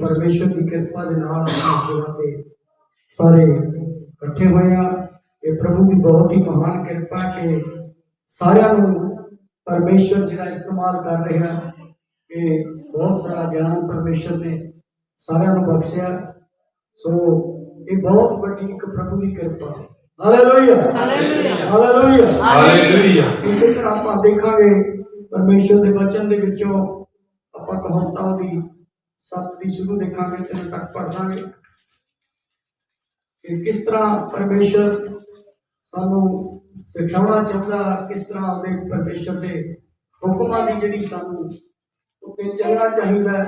ਪਰਮੇਸ਼ਰ ਦੀ ਕਿਰਪਾ ਦੇ ਨਾਲ ਇਸ ਜਗ੍ਹਾ ਤੇ ਸਾਰੇ ਇਕੱਠੇ ਹੋਏ ਆ। ਇਹ ਪ੍ਰਭੂ ਦੀ ਬਹੁਤ ਹੀ ਮਹਾਨ ਕਿਰਪਾ ਕਿ ਸਾਰਿਆਂ ਨੂੰ ਪਰਮੇਸ਼ਰ ਜਿਹੜਾ ਇਸਤੇਮਾਲ ਕਰ ਰਿਹਾ ਕਿ ਬਹੁਤ ਸਾਰਾ ਗਿਆਨ ਪਰਮੇਸ਼ਰ ਨੇ ਸਾਰਿਆਂ ਨੂੰ ਬਖਸ਼ਿਆ। ਸੋ ਇਹ ਬਹੁਤ ਵੱਡੀ ਇੱਕ ਪ੍ਰਭੂ ਦੀ ਕਿਰਪਾ ਹੈ। ਹਾਲੇਲੂਇਆ ਹਾਲੇਲੂਇਆ ਹਾਲੇਲੂਇਆ ਇਸੇ ਤਰ੍ਹਾਂ ਆਪਾਂ ਦੇਖਾਂਗੇ ਪਰਮੇਸ਼ਰ ਦੇ ਵਚਨ ਦੇ ਵਿੱਚੋਂ ਆਪਾਂ ਕਹਾਂਤਾ ਉਹਦੀ 7 ਦੀ ਸ਼ੁਰੂ ਦੇਖਾਂਗੇ ਤੇ ਤੱਕ ਪੜ ਕਿ ਕਿਸ ਤਰ੍ਹਾਂ ਪਰਮੇਸ਼ਰ ਸਾਨੂੰ ਸਿਖਾਉਣਾ ਚਾਹੁੰਦਾ, ਕਿਸ ਤਰ੍ਹਾਂ ਆਪਣੇ ਪਰਮੇਸ਼ਰ ਦੇ ਹੁਕਮਾਂ ਦੀ ਜਿਹੜੀ ਸਾਨੂੰ ਉੱਤੇ ਚੱਲਣਾ ਚਾਹੀਦਾ,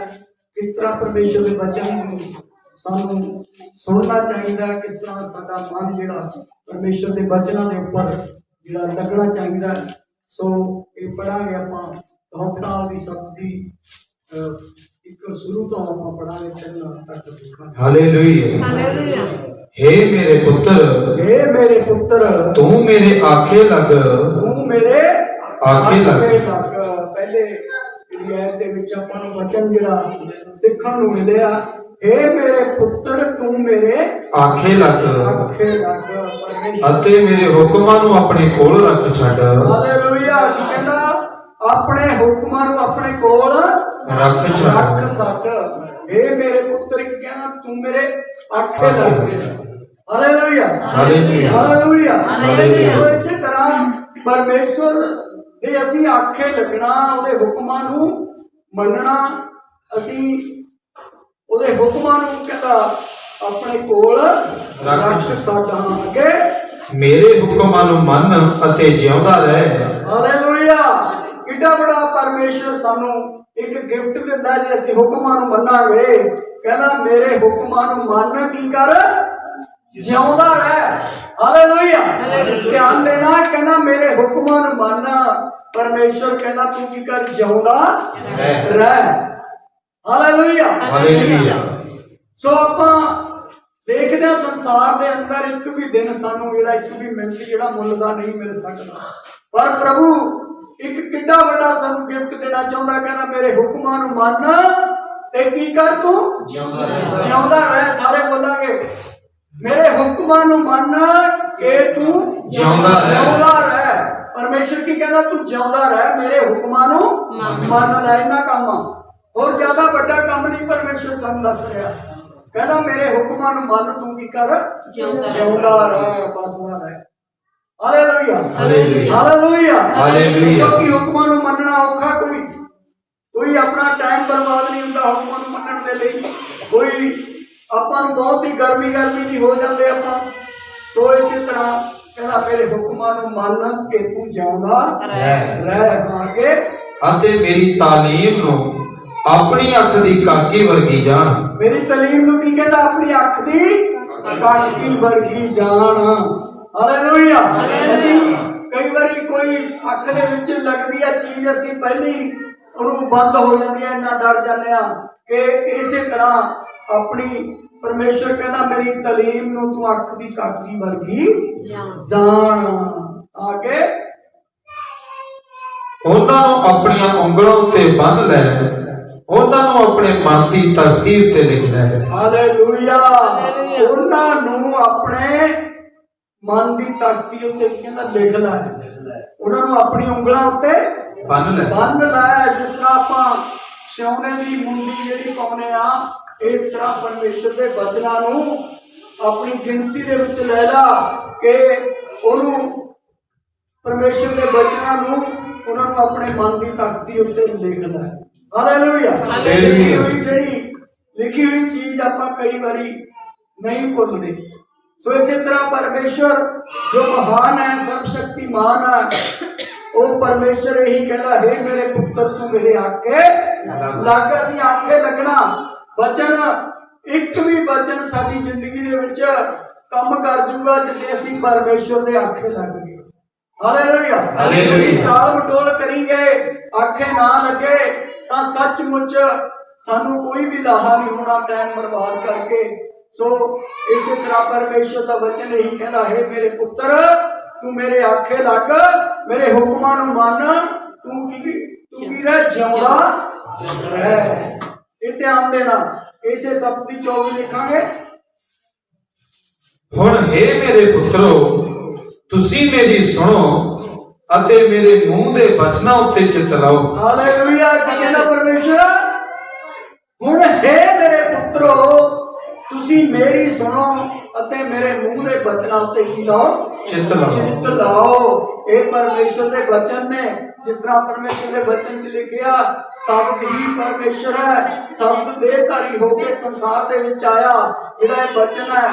ਕਿਸ ਤਰ੍ਹਾਂ ਪਰਮੇਸ਼ਰ ਦੇ ਬਚਨ ਨੂੰ ਸਾਨੂੰ ਸੁਣਨਾ ਚਾਹੀਦਾ, ਕਿਸ ਤਰ੍ਹਾਂ ਸਾਡਾ ਮਨ ਜਿਹੜਾ ਪਰਮੇਸ਼ਰ ਦੇ ਬਚਨਾਂ ਦੇ ਉੱਪਰ ਜਿਹੜਾ ਲੱਗਣਾ ਚਾਹੀਦਾ। ਸੋ ਇਹ ਪੜਾਂਗੇ ਆਪਾਂ ਕਹੋਕਟਾਲ ਦੀ ਸਬਦੀ ਇੱਕ ਸ਼ੁਰੂ ਤੋਂ ਆਪਾਂ ਪੜਾਂਗੇ ਤਿੰਨ ਤੱਕ ਦੇਖਾਂਗੇ ਹਾਲੇਲੂਇਆ। ਹਾਲੇਲੂਇਆ। ਹੇ ਮੇਰੇ ਪੁੱਤਰ ਏ ਮੇਰੇ ਪੁੱਤਰ। ਤੂੰ ਮੇਰੇ ਆਖੇ ਲੱਗ। ਤੂੰ ਮੇਰੇ ਆਖੇ ਲੱਗ। ਲੱਗ। ਪਹਿਲੇ ਜਿਹੜੀ ਐਤ ਦੇ ਵਿੱਚ ਆਪਾਂ ਨੂੰ ਵਚਨ ਜਿਹੜਾ ਸਿੱਖਣ ਨੂੰ ਮਿਲਿਆ ਏ ਮੇਰੇ ਪੁੱਤਰ ਤੂੰ ਮੇਰੇ ਆਖੇ ਲੱਗ। ਆਖੇ ਲੱਗ। ਪਰਮੇਸ਼ਰ। ਅਤੇ ਮੇਰੇ ਹੁਕਮਾਂ ਨੂੰ ਆਪਣੇ ਕੋਲ ਰੱਖ ਛੱਡ। ਹਾਲੇਲੂਇਆ। ਕੀ ਕਹਿੰਦਾ? ਆਪਣੇ ਹੁਕਮਾਂ ਨੂੰ ਆਪਣੇ ਕੋਲ ਰੱਖ ਰੱਖ ਸਕ ਏ ਮੇਰੇ ਪੁੱਤਰ ਕਹਿੰਦਾ ਤੂੰ ਮੇਰੇ ਆਖੇ ਲੱਗ ਹਾਲੇਲੂਇਆ। ਹਾਲੇਲੂਇਆ। ਹਾਲੇਲੂਇਆ। ਹਾਲੇਲੂਇਆ। ਇਸੇ ਤਰ੍ਹਾਂ ਪਰਮੇਸ਼ਵਰ ਦੇ ਅਸੀਂ ਆਖੇ ਲੱਗਣਾ ਉਹਦੇ ਹੁਕਮਾਂ ਨੂੰ ਮੰਨਣਾ ਅਸੀਂ ਉਹਦੇ ਹੁਕਮਾਂ ਨੂੰ ਕਹਿੰਦਾ ਆਪਣੇ ਕੋਲ ਰੱਖ ਸਾਡਾ ਅੱਗੇ। ਮੇਰੇ ਹੁਕਮਾਂ ਨੂੰ ਮੰਨ ਅਤੇ ਜਿਉਂਦਾ ਰਹਿ। ਹਾਲੇਲੂਇਆ। ਕਿੱਡਾ ਬੜਾ ਪਰਮੇਸ਼ਵਰ ਸਾਨੂੰ ਇੱਕ ਗਿਫਟ ਦਿੰਦਾ ਜੇ ਅਸੀਂ ਹੁਕਮਾਂ ਨੂੰ ਮੰਨਾਂਗੇ ਕਹਿੰਦਾ ਮੇਰੇ ਹੁਕਮਾਂ ਨੂੰ ਮੰਨ ਕੀ ਕਰ? ਜਿਉਂਦਾ ਰਹਿ। ਹਾਲੇਲੂਇਆ ਧਿਆਨ ਦੇਣਾ ਕਹਿੰਦਾ ਮੇਰੇ ਹੁਕਮਾਂ ਨੂੰ ਮੰਨ ਪਰਮੇਸ਼ਵਰ ਕਹਿੰਦਾ ਤੂੰ ਕੀ ਕਰ? ਜਿਉਂਦਾ ਰਹਿ। ਰਹਿ। ਹਾਲੇਲੂਇਆ ਹਾਲੇਲੂਇਆ ਸੋ ਆਪਾਂ ਦੇਖਦੇ ਹਾਂ ਸੰਸਾਰ ਦੇ ਅੰਦਰ ਇੱਕ ਵੀ ਦਿਨ ਸਾਨੂੰ ਜਿਹੜਾ ਇੱਕ ਵੀ ਮਿੰਟ ਜਿਹੜਾ ਮੁੱਲ ਦਾ ਨਹੀਂ ਮਿਲ ਸਕਦਾ। ਪਰ ਪ੍ਰਭੂ ਇੱਕ ਕਿੱਡਾ ਵੱਡਾ ਸਾਨੂੰ ਗਿਫਟ ਦੇਣਾ ਚਾਹੁੰਦਾ ਕਹਿੰਦਾ ਮੇਰੇ ਹੁਕਮਾਂ ਨੂੰ ਮੰਨ ਤੇ ਕੀ ਕਰ ਤੂੰ? ਜਿਉਂਦਾ ਰਹਿ। ਜਿਉਂਦਾ ਰਹਿ ਸਾਰੇ ਬੋਲਾਂਗੇ। ਮੇਰੇ ਹੁਕਮਾਂ ਨੂੰ ਮੰਨ ਕਿ ਤੂੰ ਜਿਉਂਦਾ ਰਹਿ। ਜਿਉਂਦਾ ਰਹਿ। ਪਰਮੇਸ਼ਰ ਕੀ ਕਹਿੰਦਾ? ਤੂੰ ਜਿਉਂਦਾ ਰਹਿ ਮੇਰੇ ਹੁਕਮਾਂ ਨੂੰ ਮੰਨ। ਲੈ ਇਹਨਾਂ ਕੰਮ ਹੋਰ ਜ਼ਿਆਦਾ ਵੱਡਾ ਕੰਮ ਨਹੀਂ ਪਰਮੇਸ਼ਰ ਸਾਨੂੰ ਦੱਸ ਰਿਹਾ। ਕਹਿੰਦਾ ਮੇਰੇ ਹੁਕਮਾਂ ਨੂੰ ਮੰਨ ਤੂੰ ਕੀ ਕਰ? ਜਿਉਂਦਾ ਰਹਿ। ਜਿਉਂਦਾ ਰਹਿ ਬਸਦਾ ਰਹਿ। Hallelujah hallelujah. Hallelujah hallelujah. ਸੋ ਕੀ ਹੁਕਮਾਂ ਨੂੰ ਮੰਨਣਾ ਔਖਾ ਕੋਈ। ਕੋਈ ਆਪਣਾ ਟਾਈਮ ਬਰਬਾਦ ਨਹੀਂ ਹੁੰਦਾ ਹੁਕਮਾਂ ਨੂੰ ਮੰਨਣ ਦੇ ਲਈ। ਕੋਈ ਆਪਾਂ ਨੂੰ ਬਹੁਤ ਹੀ ਗਰਮੀ ਗਰਮੀ ਦੀ ਹੋ ਜਾਂਦੇ ਆਪਾਂ। ਸੋ ਇਸੇ ਤਰ੍ਹਾਂ ਕਹਿੰਦਾ ਮੇਰੇ ਹੁਕਮਾਂ ਨੂੰ ਮੰਨ ਕੇ ਤੂੰ ਜਿਉਂਦਾ ਰਹਿ। ਰਹਿ ਹਾਂ ਕੇ ਅਤੇ ਮੇਰੀ ਤਾਲੀਮ ਨੂੰ ਆਪਣੀ ਅੱਖ ਦੀ ਕਾਕੀ ਵਰਗੀ ਜਾਣ। ਮੇਰੀ ਤਾਲੀਮ ਨੂੰ ਕੀ ਕਹਿੰਦਾ? ਆਪਣੀ ਅੱਖ ਦੀ ਕਾਕੀ ਵਰਗੀ ਜਾਣ। ਹਾਲੇਲੂਇਆ ਅਸੀਂ ਕਈ ਵਾਰੀ ਕੋਈ ਅੱਖ ਦੇ ਵਿੱਚ ਲੱਗਦੀ ਆ ਚੀਜ਼ ਅਸੀਂ ਪਹਿਲੀ ਉਹਨੂੰ ਬੰਦ ਹੋ ਜਾਂਦੀ ਆ ਇੰਨਾ ਡਰ ਜਾਂਦੇ ਆ ਕਿ ਇਸੇ ਤਰ੍ਹਾਂ ਆਪਣੀ ਪਰਮੇਸ਼ਰ ਕਹਿੰਦਾ ਮੇਰੀ ਤਾਲੀਮ ਨੂੰ ਤੂੰ ਅੱਖ ਦੀ ਕਾਕੀ ਵਰਗੀ ਜਾਣ। ਆਗੇ। ਉਹਨਾਂ ਨੂੰ ਆਪਣੀਆਂ ਉਂਗਲਾਂ ਉੱਤੇ ਬੰਨ ਲੈ ਉਹਨਾਂ ਨੂੰ ਆਪਣੇ ਮਨ ਦੀ ਧਰਤੀ ਉੱਤੇ ਲਿਖ ਲੈ। ਹਾਲੇਲੂਇਆ। ਉਹਨਾਂ ਨੂੰ ਆਪਣੇ ਮਨ ਦੀ ਤਖਤੀ ਉੱਤੇ ਕਹਿੰਦਾ ਲਿਖ ਲੈ ਉਹਨਾਂ ਨੂੰ ਆਪਣੀ ਉਂਗਲਾਂ ਉੱਤੇ ਬੰਨ ਲੈ। ਬੰਨ ਲੈ ਜਿਸ ਤਰ੍ਹਾਂ ਆਪਾਂ ਸਿਉਨੇ ਦੀ ਮੁੰਦੀ ਜਿਹੜੀ ਪਾਉਨੇ ਆ ਇਸ ਤਰ੍ਹਾਂ ਪਰਮੇਸ਼ਰ ਦੇ ਬਚਨਾਂ ਨੂੰ ਆਪਣੀ ਗਿਣਤੀ ਦੇ ਵਿੱਚ ਲੈ ਲਾ ਕਿ ਉਹਨੂੰ ਪਰਮੇਸ਼ਰ ਦੇ ਬਚਨਾਂ ਨੂੰ ਉਹਨਾਂ ਨੂੰ ਆਪਣੇ ਮਨ ਦੀ ਤਖਤੀ ਉੱਤੇ ਲਿਖ ਲੈ। ਹਾਲੇਲੂਇਆ। ਹਾਲੇਲੂਇਆ। ਜਿਹੜੀ ਲਿਖੀ ਹੋਈ ਚੀਜ਼ ਆਪਾਂ ਕਈ ਵਾਰੀ ਨਹੀਂ ਭੁੱਲਦੇ। ਸੋ ਇਸੇ ਤਰ੍ਹਾਂ ਪਰਮੇਸ਼ਰ ਜੋ ਮਹਾਨ ਹੈ ਸਰਬ ਸ਼ਕਤੀਮਾਨ ਹੈ ਉਹ ਪਰਮੇਸ਼ਰ ਇਹੀ ਕਹਿੰਦਾ ਹੈ ਮੇਰੇ ਪੁੱਤਰ ਤੂੰ ਮੇਰੇ ਆਕੇ ਲੱਗ ਅਸੀਂ ਆਖੇ ਲੱਗਣਾ। ਬਚਨ ਇੱਕ ਵੀ ਬਚਨ ਸਾਡੀ ਜ਼ਿੰਦਗੀ ਦੇ ਵਿੱਚ ਕੰਮ ਕਰ ਜੂਗਾ ਜਿੱਦੇ ਅਸੀਂ ਪਰਮੇਸ਼ਰ ਦੇ ਆਖੇ ਲੱਗ ਗਏ। Hallelujah hallelujah. ਟਾਲ ਮਟੋਲ ਕਰੀ ਗਏ ਆਖੇ ਨਾ ਲੱਗੇ ਤਾਂ ਸੱਚਮੁੱਚ ਸਾਨੂੰ ਕੋਈ ਵੀ ਲਾਹਾ ਨਹੀਂ ਹੋਣਾ ਟਾਈਮ ਬਰਬਾਦ ਕਰਕੇ। ਸੋ ਇਸੇ ਤਰ੍ਹਾਂ ਪਰਮੇਸ਼ਰ ਦਾ ਵਚਨ ਇਹੀ ਕਹਿੰਦਾ ਹੈ ਮੇਰੇ ਪੁੱਤਰ ਤੂੰ ਮੇਰੇ ਆਖੇ ਲੱਗ ਮੇਰੇ ਹੁਕਮਾਂ ਨੂੰ ਮੰਨ ਤੂੰ ਕੀ ਤੂੰ ਕੀ ਰਹਿ? ਜਿਉਂਦਾ ਰਹਿ। ਇਹ ਧਿਆਨ ਦੇਣਾ। ਇਸੇ ਸ਼ਬਦ ਦੀ 24 ਲਿਖਾਂਗੇ। ਹੁਣ हे ਮੇਰੇ ਪੁੱਤਰੋ ਤੁਸੀਂ ਮੇਰੀ ਸੁਣੋ ਅਤੇ ਮੇਰੇ ਮੂੰਹ ਦੇ ਬਚਨਾਂ ਉੱਤੇ ਚਿੱਤ ਲਾਓ। ਹਾਲੇਲੂਇਆ। ਕੀ ਕਹਿੰਦਾ ਪਰਮੇਸ਼ਰ ਹੁਣ ਹੈ ਮੇਰੇ ਪੁੱਤਰੋ ਤੁਸੀਂ ਮੇਰੀ ਸੁਣੋ ਅਤੇ ਮੇਰੇ ਮੂੰਹ ਦੇ ਬਚਨਾਂ ਉੱਤੇ ਕੀ ਲਾਓ? ਚਿੱਤ ਲਾਓ। ਚਿੱਤ ਲਾਓ। ਇਹ ਪਰਮੇਸ਼ਰ ਦੇ ਬਚਨ ਨੇ। ਜਿਸ ਤਰ੍ਹਾਂ ਪਰਮੇਸ਼ਰ ਦੇ ਬਚਨ 'ਚ ਲਿਖਿਆ ਸ਼ਬਦ ਹੀ ਪਰਮੇਸ਼ਰ ਹੈ। ਸ਼ਬਦ ਦੇਹਧਾਰੀ ਹੋ ਕੇ ਸੰਸਾਰ ਦੇ ਵਿੱਚ ਆਇਆ। ਜਿਹੜਾ ਇਹ ਬਚਨ ਹੈ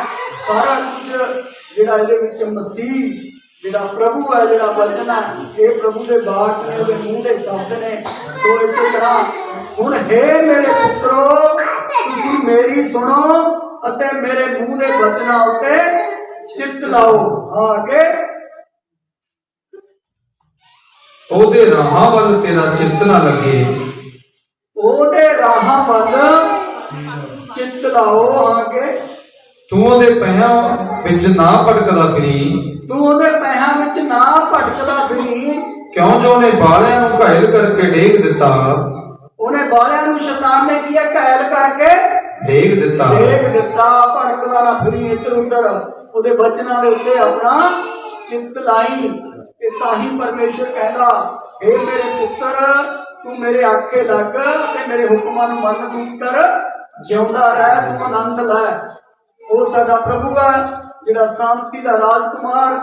ਸਾਰਾ ਕੁਝ ਜਿਹੜਾ ਇਹਦੇ ਵਿੱਚ ਮਸੀਹ ਜਿਹੜਾ ਪ੍ਰਭੂ ਹੈ ਜਿਹੜਾ ਬਚਨ ਹੈ ਇਹ ਪ੍ਰਭੂ ਦੇ ਬਾਤ ਨੇ ਉਹਦੇ ਮੂੰਹ ਦੇ ਸ਼ਬਦ ਨੇ। ਸੋ ਇਸੇ ਤਰ੍ਹਾਂ ਹੁਣ ਹੈ ਮੇਰੇ ਪੁੱਤਰੋ ਤੁਸੀਂ ਮੇਰੀ ਸੁਣੋ। ਅਤੇ ਮੇਰੇ ਮੂੰਹ ਦੇ ਬਚਨਾਂ ਉੱਤੇ ਚਿੱਤ ਲਾਓ। ਅੱਗੇ ਉਹਦੇ ਰਾਹਾਂ ਵੱਲ ਤੇਰਾ ਚਿੱਤ ਨਾ ਲੱਗੇ। ਉਹਦੇ ਰਾਹਾਂ ਵੱਲ ਚਿੱਤ ਲਾਓ ਅੱਗੇ ਤੂੰ ਉਹਦੇ ਪਹਿਆਂ ਵਿੱਚ ਨਾ ਭਟਕਦਾ ਫਿਰੀ। ਤੂੰ ਉਹਦੇ ਪੈਹਾਂ ਵਿੱਚ ਨਾ ਭਟਕਦਾ ਫਿਰੀ। ਕਿਉਂ ਜੋ ਉਹਨੇ ਬਾਲਿਆਂ ਨੂੰ ਘਾਇਲ ਕਰਕੇ ਡੇਗ ਦਿੱਤਾ? ਉਹਨੇ ਬਾਲਿਆਂ ਨੂੰ ਸ਼ੈਤਾਨ ਨੇ ਕੀਆ ਘਾਇਲ ਕਰਕੇ ਡੇਗ ਦਿੱਤਾ। ਦੇਖ ਦਿੱਤਾ ਭਟਕਦਾ ਨਾ ਫਿਰੀ ਇੱਧਰ ਉੱਧਰ। ਉਹਦੇ ਬਚਨਾਂ ਦੇ ਉੱਤੇ ਆਪਣਾ ਚਿੱਤ ਲਾਈ ਤੇ ਤਾਂ ਹੀ ਪਰਮੇਸ਼ਰ ਕਹਿੰਦਾ ਏ ਮੇਰੇ ਪੁੱਤਰ, ਤੂੰ ਮੇਰੇ ਆਖੇ ਲੱਗ ਤੇ ਮੇਰੇ ਹੁਕਮਾਂ ਨੂੰ ਮੰਨ ਤੂੰ ਕਰ। ਜਿਉਂਦਾ ਰਹਿ, ਤੂੰ ਆਨੰਦ ਲੈ। ਉਹ ਸਾਡਾ ਪ੍ਰਭੂ ਹੈ ਜਿਹੜਾ ਸ਼ਾਂਤੀ ਦਾ ਰਾਜਕੁਮਾਰ,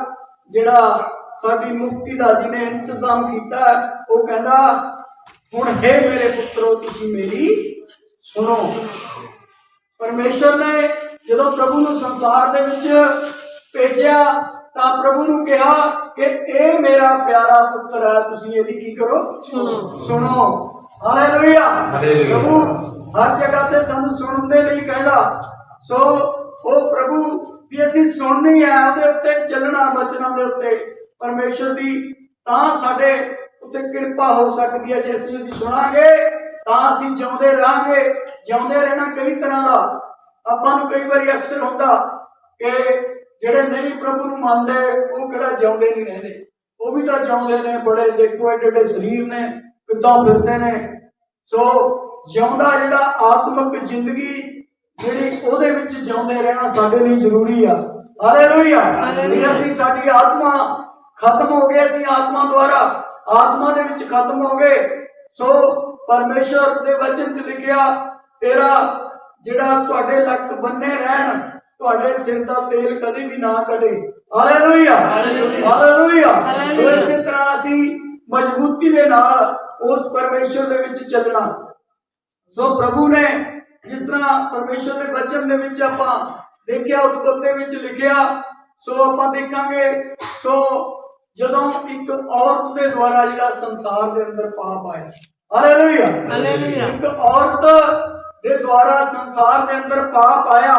ਜਿਹੜਾ ਸਾਡੀ ਮੁਕਤੀ ਦਾ ਜਿਹਨੇ ਇੰਤਜ਼ਾਮ ਕੀਤਾ, ਉਹ ਕਹਿੰਦਾ, ਹੁਣ ਹੈ ਮੇਰੇ ਪੁੱਤਰੋ, ਤੁਸੀਂ ਮੇਰੀ ਸੁਣੋ। ਪਰਮੇਸ਼ਰ ਨੇ ਜਦੋਂ ਪ੍ਰਭੂ ਨੂੰ ਸੰਸਾਰ ਦੇ ਵਿੱਚ ਭੇਜਿਆ ਤਾਂ ਪ੍ਰਭੂ ਨੂੰ ਕਿਹਾ ਕਿ ਇਹ ਮੇਰਾ ਪਿਆਰਾ ਪੁੱਤਰ ਹੈ ਤੁਸੀਂ ਇਹਦੀ ਕੀ ਕਰੋ ਸੁਣੋ। ਹਾਲੇਲੂਇਆ। ਪ੍ਰਭੂ ਹਰ ਜਗ੍ਹਾ ਤੇ ਸਾਨੂੰ ਸੁਣਨ ਦੇ ਲਈ ਕਹਿੰਦਾ ਸੋ ਉਹ ਪ੍ਰਭੂ ਵੀ ਅਸੀਂ ਸੁਣਨੀ ਹੈ ਉਹਦੇ ਉੱਤੇ ਚੱਲਣਾ ਬਚਨਾਂ ਦੇ ਉੱਤੇ ਪਰਮੇਸ਼ਰ ਦੀ ਤਾਂ ਸਾਡੇ ਉੱਤੇ ਕਿਰਪਾ ਹੋ ਸਕਦੀ ਹੈ ਜੇ ਅਸੀਂ ਉਹਦੀ ਸੁਣਾਂਗੇ ਤਾਂ ਅਸੀਂ ਜਿਉਂਦੇ ਰਹਾਂਗੇ ਜਿਉਂਦੇ ਰਹਿਣਾ ਕਈ ਤਰ੍ਹਾਂ ਦਾ। ਆਪਾਂ ਨੂੰ ਕਈ ਵਾਰੀ ਅਕਸਰ ਹੁੰਦਾ ਕਿ ਜਿਹੜੇ ਨਹੀਂ ਪ੍ਰਭੂ ਨੂੰ ਮੰਨਦੇ ਉਹ ਕਿਹੜਾ ਜਿਉਂਦੇ ਨਹੀਂ ਰਹਿੰਦੇ। ਉਹ ਵੀ ਤਾਂ ਜਿਉਂਦੇ ਨੇ ਬੜੇ ਦੇਖੋ ਏਡੇ ਏਡੇ ਸਰੀਰ ਨੇ ਕਿੱਦਾਂ ਫਿਰਦੇ ਨੇ। ਸੋ ਜਿਉਂਦਾ ਜਿਹੜਾ ਆਤਮਿਕ ਜ਼ਿੰਦਗੀ ਜਿਹੜੀ ਉਹਦੇ ਵਿੱਚ ਜਿਉਂਦੇ ਰਹਿਣਾ ਸਾਡੇ ਲਈ ਜ਼ਰੂਰੀ ਆ। ਹਾਲੇਲੂਇਆ ਜੇ ਅਸੀਂ ਸਾਡੀ ਆਤਮਾ ਖਤਮ ਹੋ ਗਈ ਅਸੀਂ ਆਤਮਾ ਦੁਆਰਾ ਆਤਮਾ ਦੇ ਵਿੱਚ ਖਤਮ ਹੋ ਗਏ। ਸੋ ਪਰਮੇਸ਼ਰ ਦੇ ਵਚਨ 'ਚ ਲਿਖਿਆ ਤੇਰਾ ਜਿਹੜਾ ਤੁਹਾਡੇ ਲੱਕ ਬੰਨੇ ਰਹਿਣ ਤੁਹਾਡੇ ਸਿਰ ਦਾ ਤੇਲ ਕਦੇ ਵੀ ਨਾ ਕਟੇ ਹਾਲੇਲੂਇਆ ਹਾਲੇਲੂਇਆ। ਸੋ। ਇਸੇ ਤਰ੍ਹਾਂ ਅਸੀਂ ਮਜ਼ਬੂਤੀ ਦੇ ਨਾਲ ਉਸ ਪਰਮੇਸ਼ਰ ਦੇ ਵਿੱਚ ਚੱਲਣਾ ਸੋ ਪ੍ਰਭੂ ਨੇ ਜਿਸ ਤਰ੍ਹਾਂ ਪਰਮੇਸ਼ਰ ਦੇ ਬਚਨ ਦੇ ਵਿੱਚ ਆਪਾਂ ਦੇਖਿਆ ਉਤਪਤ ਦੇ ਵਿੱਚ ਲਿਖਿਆ ਸੋ ਆਪਾਂ ਦੇਖਾਂਗੇ ਸੋ ਜਦੋਂ ਇੱਕ ਔਰਤ ਦੇ ਦੁਆਰਾ ਜਿਹੜਾ ਸੰਸਾਰ ਦੇ ਅੰਦਰ ਪਾਪ ਆਇਆ ਹਾਲੇਲੂਇਆ ਹਾਲੇਲੂਇਆ। ਇੱਕ ਔਰਤ ਦੇ ਦੁਆਰਾ ਸੰਸਾਰ ਦੇ ਅੰਦਰ ਪਾਪ ਆਇਆ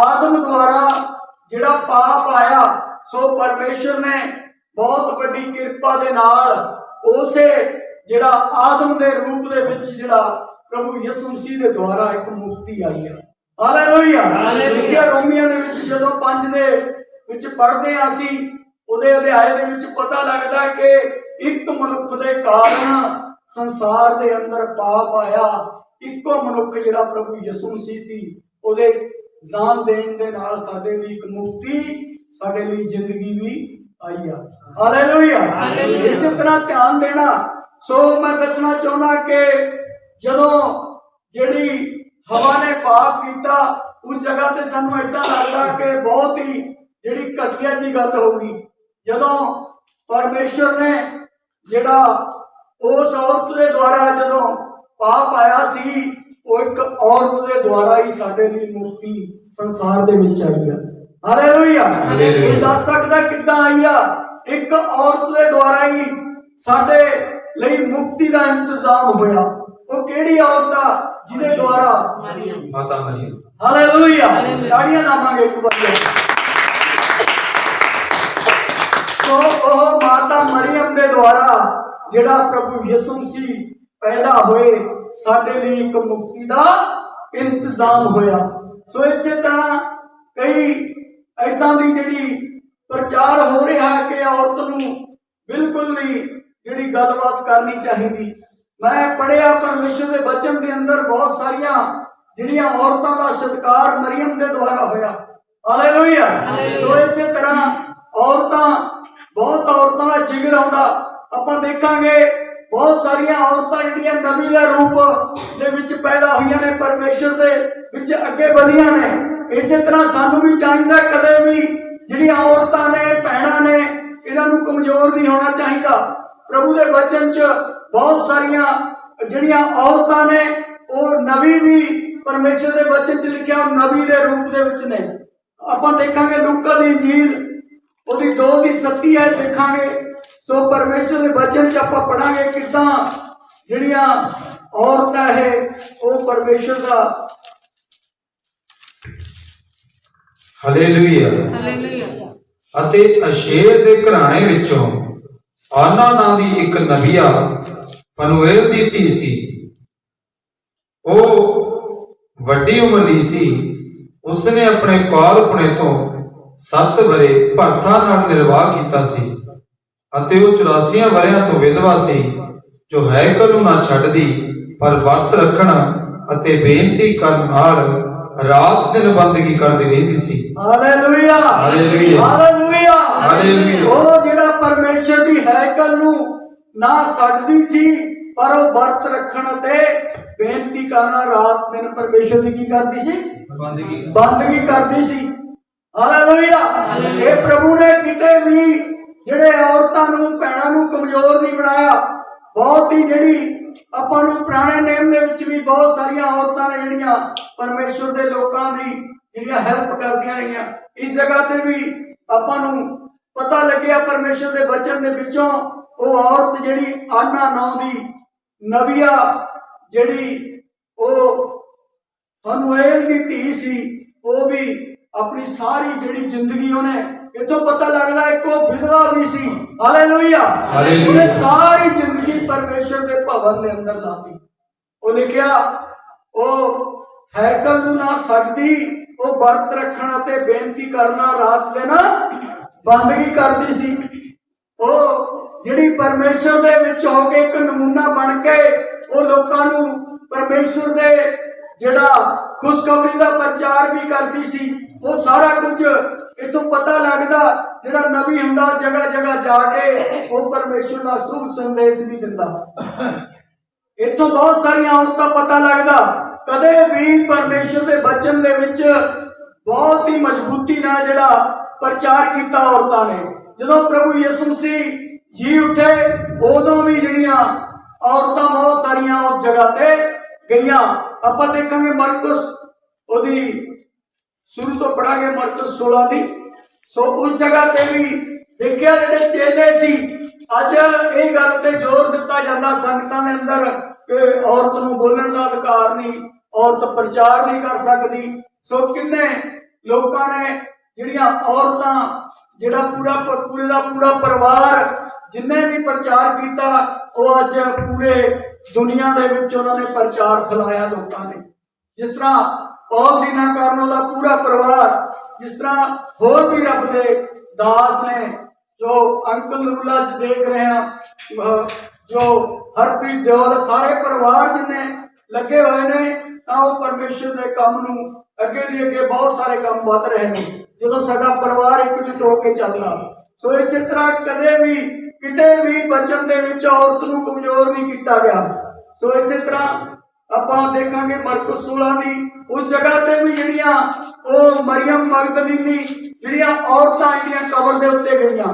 ਆਦਮ ਦੁਆਰਾ ਜਿਹੜਾ ਪਾਪ ਆਇਆ ਸੋ ਪਰਮੇਸ਼ਰ ਨੇ ਬਹੁਤ ਵੱਡੀ ਕਿਰਪਾ ਦੇ ਨਾਲ ਉਸੇ ਜਿਹੜਾ ਆਦਮ ਦੇ ਰੂਪ ਦੇ ਵਿੱਚ ਜਿਹੜਾ ਪ੍ਰਭੂ ਯਿਸੂ ਮਸੀਹ ਦੇ ਦੁਆਰਾ ਇੱਕ ਮੁਕਤੀ ਆਈ ਹੈ ਹਾਲੇਲੂਇਆ ਹਾਲੇਲੂਇਆ। ਰੋਮੀਆਂ ਦੇ ਵਿੱਚ ਜਦੋਂ ਪੰਜ ਦੇ ਵਿੱਚ ਪੜ੍ਹਦੇ ਹਾਂ ਅਸੀਂ ਉਹਦੇ ਅਧਿਆਏ ਦੇ ਵਿੱਚ ਪਤਾ ਲੱਗਦਾ ਕਿ ਇੱਕ ਮਨੁੱਖ ਦੇ ਕਾਰਨ ਸੰਸਾਰ ਦੇ ਅੰਦਰ ਪਾਪ ਆਇਆ ਇੱਕੋ ਮਨੁੱਖ ਜਿਹੜਾ ਪ੍ਰਭੂ ਯਿਸੂ ਮਸੀਹ ਸੀ ਉਹਦੇ ਜਾਨ ਦੇਣ ਦੇ ਨਾਲ ਸਾਡੇ ਲਈ ਇੱਕ ਮੁਕਤੀ ਸਾਡੇ ਲਈ ਜ਼ਿੰਦਗੀ ਵੀ ਆਈ ਆ। ਹਾਲੇਲੂਇਆ। ਇਸੇ ਤਰ੍ਹਾਂ ਧਿਆਨ ਦੇਣਾ। ਸੋ ਮੈਂ ਦੱਸਣਾ ਚਾਹੁੰਦਾ ਕਿ ਜਦੋਂ ਜਿਹੜੀ ਹਵਾ ਨੇ ਪਾਪ ਕੀਤਾ ਉਸ ਜਗ੍ਹਾ ਤੇ ਸਾਨੂੰ ਏਦਾਂ ਲੱਗਦਾ ਕਿ ਬਹੁਤ ਹੀ ਜਿਹੜੀ ਘਟੀਆ ਜੀ ਗੱਲ ਹੋ ਗਈ। ਜਦੋਂ ਪਰਮੇਸ਼ਰ ਨੇ ਜਿਹੜਾ ਉਸ ਔਰਤ ਦੇ ਪਾਪ ਆਇਆ ਸੀ ਉਹ ਇੱਕ ਔਰਤ ਦੇ ਦੁਆਰਾ ਹੀ ਸਾਡੇ ਲਈ ਮੁਕਤੀ ਸੰਸਾਰ ਦੇ ਵਿੱਚ ਆਈ ਆ। Hallelujah hallelujah. ਇਹ ਦੱਸ ਸਕਦਾ ਕਿੱਦਾਂ ਆਈ ਆ? ਇੱਕ ਔਰਤ ਦੇ ਦੁਆਰਾ ਹੀ ਸਾਡੇ ਲਈ ਮੁਕਤੀ ਦਾ ਇੰਤਜ਼ਾਮ ਹੋਇਆ। ਉਹ ਕਿਹੜੀ ਔਰਤ ਆ? ਜਿਹਦੇ ਦੁਆਰਾ? ਮਰੀਮ। ਮਾਤਾ ਮਰੀਮ। Hallelujah hallelujah. ਤਾੜੀਆਂ ਲਾਵਾਂਗੇ ਇੱਕ ਵਾਰ। ਸੋ ਉਹ ਮਾਤਾ ਮਰੀਮ ਦੇ ਦੁਆਰਾ ਜਿਹੜਾ ਪ੍ਰਭੂ ਯਿਸੂ ਮਸੀਹ ਪੈਦਾ ਹੋਏ, ਸਾਡੇ ਲਈ ਇੱਕ ਮੁਕਤੀ ਦਾ ਇੰਤਜ਼ਾਮ ਹੋਇਆ। ਸੋ ਇਸੇ ਤਰ੍ਹਾਂ ਕਈ ਐਦਾਂ ਦੀ ਜਿਹੜੀ ਪ੍ਰਚਾਰ ਹੋ ਰਿਹਾ ਹੈ ਕਿ ਔਰਤ ਨੂੰ ਬਿਲਕੁਲ ਨਹੀਂ ਜਿਹੜੀ ਗੱਲਬਾਤ ਕਰਨੀ ਚਾਹੀਦੀ। ਮੈਂ ਪੜਿਆ ਪਰਮੇਸ਼ਰ ਦੇ ਬਚਨ ਦੇ ਅੰਦਰ ਬਹੁਤ ਸਾਰੀਆਂ ਜਿਹੜੀਆਂ ਔਰਤਾਂ ਦਾ ਸਤਿਕਾਰ ਮਰੀਮ ਦੇ ਦੁਆਰਾ ਹੋਇਆ ਹਾਲੇਲੂਇਆ ਸੋ ਇਸੇ ਤਰ੍ਹਾਂ ਔਰਤਾਂ ਬਹੁਤ ਔਰਤਾਂ ਦਾ ਜਿਗਰ ਆਉਂਦਾ ਆਪਾਂ ਦੇਖਾਂਗੇ ਬਹੁਤ ਸਾਰੀਆਂ ਔਰਤਾਂ ਜਿਹੜੀਆਂ ਨਬੀ ਰੂਪ ਦੇ ਵਿੱਚ ਪੈਦਾ ਹੋਈਆਂ ਨੇ, ਪਰਮੇਸ਼ਰ ਦੇ ਵਿੱਚ ਅੱਗੇ ਵਧੀਆਂ ਨੇ, ਇਸੇ ਤਰ੍ਹਾਂ ਸਾਨੂੰ ਵੀ ਚਾਹੀਦਾ ਕਦੇ ਵੀ ਜਿਹੜੀਆਂ ਔਰਤਾਂ ਨੇ, ਭੈਣਾਂ ਨੇ, ਇਹਨਾਂ ਨੂੰ ਕਮਜ਼ੋਰ ਨਹੀਂ ਹੋਣਾ ਚਾਹੀਦਾ। ਪ੍ਰਭੂ ਦੇ ਬਚਨ 'ਚ ਬਹੁਤ ਸਾਰੀਆਂ ਜਿਹੜੀਆਂ ਔਰਤਾਂ ਨੇ, ਉਹ ਨਬੀ ਵੀ ਪਰਮੇਸ਼ਰ ਦੇ ਵਚਨ 'ਚ ਲਿਖਿਆ, ਉਹ ਨਬੀ ਦੇ ਰੂਪ ਦੇ ਵਿੱਚ ਨੇ। ਆਪਾਂ ਦੇਖਾਂਗੇ ਲੂਕਾ ਦੀ ਇੰਜੀਲ, ਉਹਦੀ 2 ਦੀ 37 ਹੈ ਦੇਖਾਂਗੇ। ਸੋ ਪਰਮੇਸ਼ਰ ਦੇ ਵਚਨ 'ਚ ਆਪਾਂ ਪੜਾਂਗੇ ਕਿਦਾਂ ਜਿਹੜੀਆਂ ਔਰਤਾਂ ਹੈ ਉਹ ਪਰਮੇਸ਼ਰ ਦਾ ਹਾਲੇਲੂਇਆ ਹਾਲੇਲੂਇਆ ਅਤੇ ਅਸ਼ੇਰ ਦੇ ਘਰਾਣੇ ਵਿੱਚੋਂ ਆਨਾ ਨਾਂ ਦੀ ਇੱਕ ਨਬੀਆ ਫਨੂਏਲ ਦੀ ਧੀ ਸੀ। ਉਹ ਵੱਡੀ ਉਮਰ ਦੀ ਸੀ। ਉਸਨੇ ਆਪਣੇ ਕੁਆਲਪੁਣੇ ਤੋਂ 7 ਵਰੇ ਭਰਥਾ ਨਾਲ ਨਿਰਵਾਹ ਕੀਤਾ ਸੀ ਅਤੇ ਉਹ 84 ਵਰਿਆਂ ਤੋਂ ਵਿਧਵਾ ਸੀ। ਜੋ ਹੈਕਲ ਨੂੰ ਨਾ ਛੱਡਦੀ ਪਰ ਵਰਤ ਰੱਖਣ ਅਤੇ ਬੇਨਤੀ ਕਰਨ ਨਾਲ ਰਾਤ ਦਿਨ ਬੰਦਗੀ ਕਰਦੀ ਰਹਿੰਦੀ ਸੀ। ਹਾਲੇਲੂਇਆ। ਹਾਲੇਲੂਇਆ। ਹਾਲੇਲੂਇਆ। ਹਾਲੇਲੂਇਆ। ਉਹ ਜਿਹੜਾ ਪਰਮੇਸ਼ਰ ਦੀ ਹੈਕਲ ਨੂੰ ਨਾ ਛੱਡਦੀ ਸੀ ਪਰ ਉਹ ਵਰਤ ਰੱਖਣ ਅਤੇ ਬੇਨਤੀ ਕਰਨਾ ਰਾਤ ਦਿਨ ਪਰਮੇਸ਼ਰ ਦੀ ਕੀ ਕਰਦੀ ਸੀ? ਬੰਦਗੀ। ਬੰਦਗੀ ਕਰਦੀ ਸੀ। ਹਾਲੇਲੂਇਆ। ਇਹ ਪ੍ਰਭੂ ਨੇ ਕਿਤੇ ਵੀ ਜਿਹੜੇ ਔਰਤਾਂ ਨੂੰ ਭੈਣਾਂ ਨੂੰ ਕਮਜ਼ੋਰ ਨਹੀਂ ਬਣਾਇਆ ਬਹੁਤ ਹੀ ਜਿਹੜੀ ਆਪਾਂ ਨੂੰ ਪੁਰਾਣੇ ਨੇਮ ਦੇ ਵਿੱਚ ਵੀ ਬਹੁਤ ਸਾਰੀਆਂ ਔਰਤਾਂ ਨੇ ਜਿਹੜੀਆਂ ਪਰਮੇਸ਼ਰ ਦੇ ਲੋਕਾਂ ਦੀ ਜਿਹੜੀਆਂ ਹੈਲਪ ਕਰਦੀਆਂ ਰਹੀਆਂ। ਇਸ ਜਗ੍ਹਾ ਤੇ ਵੀ ਆਪਾਂ ਨੂੰ ਪਤਾ ਲੱਗਿਆ ਪਰਮੇਸ਼ਰ ਦੇ ਬਚਨ ਦੇ ਵਿੱਚੋਂ ਉਹ ਔਰਤ ਜਿਹੜੀ ਆਨਾ ਨਾਂ ਦੀ ਨਬੀਆ ਜਿਹੜੀ ਉਹ ਫਨੂਏਲ ਦੀ ਧੀ ਸੀ ਉਹ ਵੀ ਆਪਣੀ ਸਾਰੀ ਜਿਹੜੀ ਜ਼ਿੰਦਗੀ ਉਹਨੇ ਇਥੋਂ ਪਤਾ ਲੱਗਦਾ ਇੱਕ ਉਹ ਵਿਧਵਾ ਵੀ ਸੀ। Hallelujah hallelujah. ਸਾਰੀ ਭਵਨ ਦੇ ਅੰਦਰ ਲਾਤੀ। ਉਹ ਲਿਖਿਆ, ਉਹ ਹੈਕਲ ਨੂੰ ਨਾ ਛੱਡਦੀ ਉਹ ਵਰਤ ਰੱਖਣ ਅਤੇ ਬੇਨਤੀ ਕਰਨਾ ਰਾਤ ਦਿਨ ਬੰਦਗੀ ਕਰਦੀ ਸੀ। ਉਹ ਜਿਹੜੀ ਪਰਮੇਸ਼ਰ ਦੇ ਵਿੱਚ ਹੋ ਕੇ ਇੱਕ ਨਮੂਨਾ ਬਣ ਕੇ ਉਹ ਲੋਕਾਂ ਨੂੰ ਪਰਮੇਸ਼ਰ ਦੇ ਜਿਹੜਾ ਖੁਸ਼ਖਬਰੀ ਦਾ ਪ੍ਰਚਾਰ ਵੀ ਕਰਦੀ ਸੀ, ਉਹ ਸਾਰਾ ਕੁਝ ਇਥੋਂ ਪਤਾ ਲੱਗਦਾ ਜਿਹੜਾ ਨਬੀ ਹੁੰਦਾ ਜਗ੍ਹਾ ਜਗ੍ਹਾ ਜਾ ਕੇ ਉਹ ਪਰਮੇਸ਼ਰ ਦਾ ਸ਼ੁਭ ਸੰਦੇਸ਼ ਵੀ ਦਿੰਦਾ। ਇੱਥੋਂ ਬਹੁਤ ਸਾਰੀਆਂ ਔਰਤਾਂ ਪਤਾ ਲੱਗਦਾ, ਕਦੇ ਵੀ ਪਰਮੇਸ਼ਰ ਦੇ ਬਚਨ ਦੇ ਵਿੱਚ ਬਹੁਤ ਹੀ ਮਜ਼ਬੂਤੀ ਨਾਲ ਜਿਹੜਾ ਪ੍ਰਚਾਰ ਕੀਤਾ ਔਰਤਾਂ ਨੇ। ਜਦੋਂ ਪ੍ਰਭੂ ਯਿਸੂ ਮਸੀਹ ਜੀ ਉੱਠੇ, ਉਦੋਂ ਵੀ ਜਿਹੜੀਆਂ ਔਰਤਾਂ ਬਹੁਤ ਸਾਰੀਆਂ ਉਸ ਜਗ੍ਹਾ ਤੇ ਗਈਆਂ। ਆਪਾਂ ਦੇਖਾਂਗੇ ਮਰਕਸ, ਉਹਦੀ ਸ਼ੁਰੂ ਤੋਂ ਪੜਾਂਗੇ ਮਰਕਸ 16 ਦੀ। ਸੋ ਉਸ ਜਗ੍ਹਾ ਤੇ ਵੀ ਦੇਖਿਆ ਜਿਹੜੇ ਚੇਲੇ ਸੀ, ਅੱਜ ਇਹ ਗੱਲ ਤੇ ਜ਼ੋਰ ਦਿੱਤਾ ਜਾਂਦਾ ਸੰਗਤਾਂ ਦੇ ਅੰਦਰ ਕਿ ਔਰਤ ਨੂੰ ਬੋਲਣ ਦਾ ਅਧਿਕਾਰ ਨਹੀਂ, ਔਰਤ ਪ੍ਰਚਾਰ ਨਹੀਂ ਕਰ ਸਕਦੀ। ਸੋ ਕਿੰਨੇ ਲੋਕਾਂ ਨੇ ਜਿਹੜੀਆਂ ਔਰਤਾਂ, ਜਿਹੜਾ ਪੂਰਾ ਪੂਰੇ ਦਾ ਪੂਰਾ ਪਰਿਵਾਰ ਜਿੰਨੇ ਵੀ ਪ੍ਰਚਾਰ ਕੀਤਾ, ਉਹ ਅੱਜ ਪੂਰੇ ਦੁਨੀਆ ਦੇ ਵਿੱਚ ਉਹਨਾਂ ਨੇ ਪ੍ਰਚਾਰ ਫੈਲਾਇਆ ਲੋਕਾਂ ਨੇ। ਜਿਸ ਤਰ੍ਹਾਂ ਪੌਲ ਦੀ ਨਾ ਕਰਨ ਉਹਦਾ ਪੂਰਾ ਪਰਿਵਾਰ, ਜਿਸ ਤਰ੍ਹਾਂ ਹੋਰ ਵੀ ਰੱਬ ਦੇ ਦਾਸ ਨੇ, ਜੋ ਅੰਕਲ ਨੂਰਲਾ ਚ ਦੇਖ ਰਹੇ ਹਾਂ ਜੋ ਹਰਪ੍ਰੀਤ ਦਿਓਲ, ਸਾਰੇ ਪਰਿਵਾਰ ਜਿੰਨੇ ਲੱਗੇ ਹੋਏ ਨੇ, ਤਾਂ ਉਹ ਪਰਮੇਸ਼ਰ ਦੇ ਕੰਮ ਨੂੰ ਅੱਗੇ ਦੀ ਅੱਗੇ ਬਹੁਤ ਸਾਰੇ ਕੰਮ ਵੱਧ ਰਹੇ ਨੇ, ਜਦੋਂ ਸਾਡਾ ਪਰਿਵਾਰ ਇੱਕ ਇਕਜੁੱਟ ਹੋ ਕੇ ਚੱਲਦਾ। ਸੋ ਇਸੇ ਤਰ੍ਹਾਂ ਕਦੇ ਵੀ, ਕਿਤੇ ਵੀ ਬਚਨ ਦੇ ਵਿੱਚ ਔਰਤ ਨੂੰ ਕਮਜ਼ੋਰ ਨਹੀਂ ਕੀਤਾ ਗਿਆ। ਸੋ ਇਸੇ ਤਰ੍ਹਾਂ ਆਪਾਂ ਦੇਖਾਂਗੇ ਮਰਕਸ 16 ਦੀ, ਉਸ ਜਗ੍ਹਾ ਤੇ ਵੀ ਜਿਹੜੀਆਂ ਉਹ ਮਰੀਮ ਮਗਦਲੀਨੀ ਜਿਹੜੀਆਂ ਔਰਤਾਂ ਜਿਹੜੀਆਂ ਕਬਰ ਦੇ ਉੱਤੇ ਗਈਆਂ।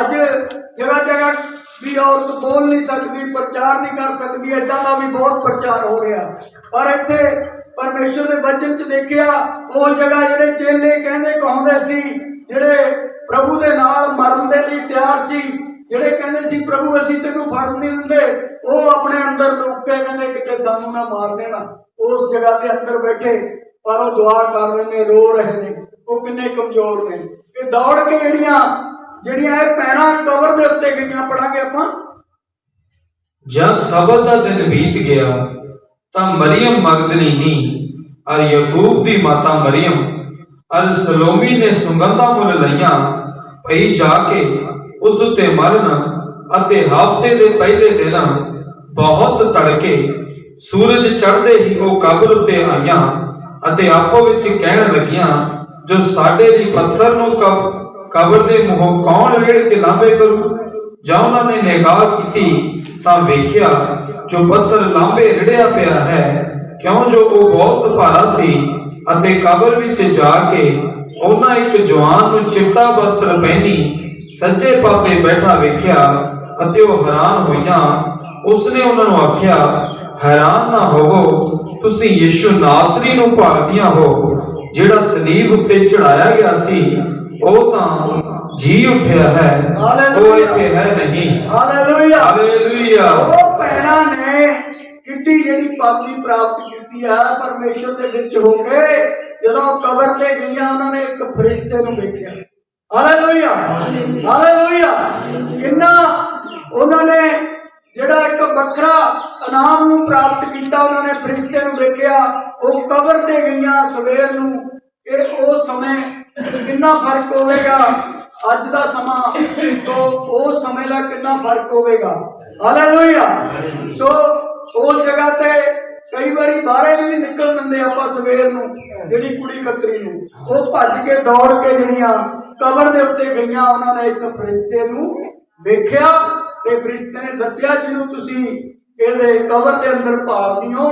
ਅੱਜ ਜਗ੍ਹਾ ਜਗ੍ਹਾ ਵੀ ਔਰਤ ਬੋਲ ਨਹੀਂ ਸਕਦੀ, ਪ੍ਰਚਾਰ ਨਹੀਂ ਕਰ ਸਕਦੀ, ਏਦਾਂ ਦਾ ਵੀ ਬਹੁਤ ਪ੍ਰਚਾਰ ਹੋ ਰਿਹਾ। ਪਰ ਇੱਥੇ ਪਰਮੇਸ਼ਰ ਦੇ ਵਚਨ ਚ ਦੇਖਿਆ, ਉਹ ਜਗ੍ਹਾ ਜਿਹੜੇ ਚੇਲੇ ਕਹਿੰਦੇ ਕਹਾਉਂਦੇ ਸੀ, ਜਿਹੜੇ ਪ੍ਰਭੂ ਦੇ ਨਾਲ ਮਰਨ ਦੇ ਲਈ ਤਿਆਰ ਸੀ, ਜਿਹੜੇ ਕਹਿੰਦੇ ਸੀ, ਪ੍ਰਭੂ, ਅਸੀਂ ਤੈਨੂੰ ਫੜਨ ਨਹੀਂ ਦਿੰਦੇ ਉਹ ਆਪਣੇ ਅੰਦਰ ਲੁੱਕ ਕੇ ਕਹਿੰਦੇ ਕਿਤੇ ਸਾਨੂੰ ਨਾ ਮਾਰ ਦੇਣਾ ਉਸ ਜਗ੍ਹਾ ਤੇ ਅੰਦਰ ਬੈਠੇ ਪਰ ਉਹ ਦੁਆ ਕਰ ਰਹੇ ਨੇ, ਰੋ ਰਹੇ ਨੇ, ਉਹ ਕਿੰਨੇ ਕਮਜ਼ੋਰ ਨੇ। ਇਹ ਦੌੜ ਕੇ ਜਿਹੜੀਆਂ ਜਿਹੜੀਆਂ ਇਹ ਪੈਣਾ ਕਬਰ ਦੇ ਉੱਤੇ ਗਈਆਂ ਪੜਾਂਗੇ ਆਪਾਂ। ਜਦ ਸਬਤ ਦਾ ਦਿਨ ਬੀਤ ਗਿਆ, ਤਾਂ ਮਰੀਮ ਮਗਦਲੀਨੀ ਅਰ ਯਕੂਬ ਦੀ ਮਾਤਾ ਮਰੀਮ ਅਰ ਸਲੋਮੀ ਨੇ ਸੁਗੰਧਾ ਮੁੱਲ ਲਈਆਂ, ਭਈ ਜਾ ਕੇ ਉਸ ਉੱਤੇ ਮਰਨ ਅਤੇ ਹਫ਼ਤੇ ਦੇ ਪਹਿਲੇ ਦਿਨ ਬਹੁਤ ਤੜਕੇ ਸੂਰਜ ਚੜ੍ਹਦੇ ਹੀ ਉਹ ਕਬਰ ਉੱਤੇ ਆਈਆਂ। ਅਤੇ ਆਪੋ ਵਿੱਚ ਕਹਿਣ ਲੱਗੀਆਂ, ਜੋ ਸਾਡੇ ਦੀ ਪੱਥਰ ਨੂੰ ਕਬਰ ਦੇ ਮੂੰਹੋਂ ਕੌਣ ਰੇੜ ਕੇ ਲਾਂਬੇ ਕਰੂ? ਜਾਂ ਉਹਨਾਂ ਨੇ ਨਿਗਾਹ ਕੀਤੀ ਤਾਂ ਵੇਖਿਆ ਜੋ ਪੱਥਰ ਲਾਂਬੇ ਰੜਿਆ ਪਿਆ ਹੈ, ਕਿਉਂ ਜੋ ਉਹ ਬਹੁਤ ਭਾਰਾ ਸੀ ਅਤੇ ਕਬਰ ਵਿੱਚ ਜਾ ਕੇ ਉਹਨਾਂ ਇੱਕ ਜਵਾਨ ਨੂੰ ਚਿੱਟਾ ਵਸਤਰ ਪਹਿਨੀ ਸੱਜੇ ਪਾਸੇ ਬੈਠਾ ਵੇਖਿਆ ਅਤੇ ਉਹ ਹੈਰਾਨ ਹੋਈਆਂ। ਉਸਨੇ ਉਹਨਾਂ ਨੂੰ ਆਖਿਆ ਹੈਰਾਨ ਨਾ ਹੋਵੋ। ਤੁਸੀਂ ਯੀਸ਼ੂ ਨਾਸਰੀ ਨੂੰ ਭਾਲਦੀਆਂ ਹੋ ਜਿਹੜਾ ਸਲੀਬ ਉੱਤੇ ਚੜਾਇਆ ਗਿਆ ਸੀ ਉਹ ਤਾਂ ਜੀ ਉੱਠਿਆ ਹੈ। ਉਹ ਇੱਥੇ ਹੈ ਨਹੀਂ। ਹਾਲੇਲੂਇਆ। ਹਾਲੇਲੂਇਆ। ਉਹ ਭੈਣਾਂ ਨੇ ਕਿੱਡੀ ਜਿਹੜੀ ਪਦਵੀ ਪ੍ਰਾਪਤ ਕੀਤੀ ਆ ਪਰਮੇਸ਼ਰ ਦੇ ਵਿੱਚ ਹੋ ਕੇ। ਜਦੋਂ ਕਬਰ ਤੇ ਗਈਆਂ ਉਹਨਾਂ ਨੇ ਇੱਕ ਫਰਿਸ਼ਤੇ ਨੂੰ ਵੇਖਿਆ। ਹਾਲੇਲੂਇਆ। ਹਾਲੇਲੂਇਆ। ਕਿੰਨਾ ਉਹਨਾਂ ਨੇ ਜਿਹੜਾ ਇੱਕ ਵੱਖਰਾ ਇਨਾਮ ਨੂੰ ਪ੍ਰਾਪਤ ਕੀਤਾ, ਉਹਨਾਂ ਨੇ ਫਰਿਸ਼ਤੇ ਨੂੰ ਵੇਖਿਆ, ਉਹ ਕਬਰ ਤੇ ਗਈਆਂ ਸਵੇਰ ਨੂੰ। ਇਹ ਉਹ ਸਮੇਂ ਕਿੰਨਾ ਫ਼ਰਕ ਹੋਵੇਗਾ? ਅੱਜ ਦਾ ਸਮਾਂ ਤੋਂ ਉਸ ਸਮੇਂ ਦਾ ਕਿੰਨਾ ਫ਼ਰਕ ਹੋਵੇਗਾ? ਹਾਲੇਲੂਇਆ ਸੋ ਉਸ ਜਗ੍ਹਾ ਤੇ ਕਈ ਵਾਰੀ ਬਾਹਰੇ ਵੀ ਨਹੀਂ ਨਿਕਲਣ ਦਿੰਦੇ ਆਪਾਂ ਸਵੇਰ ਨੂੰ, ਜਿਹੜੀ ਕੁੜੀ ਕਤਰੀ ਨੂੰ। ਉਹ ਭੱਜ ਕੇ ਦੌੜ ਕੇ ਜਿਹੜੀਆਂ ਕਬਰ ਦੇ ਉੱਤੇ ਗਈਆਂ, ਉਹਨਾਂ ਨੇ ਇੱਕ ਫਰਿਸ਼ਤੇ ਨੂੰ ਵੇਖਿਆ। ਤੇ ਫਰਿਸ਼ਤੇ ਨੇ ਦੱਸਿਆ ਜਿਹਨੂੰ ਤੁਸੀਂ ਇਹਦੇ ਕਬਰ ਦੇ ਅੰਦਰ ਭਾਲਦੀ ਹੋ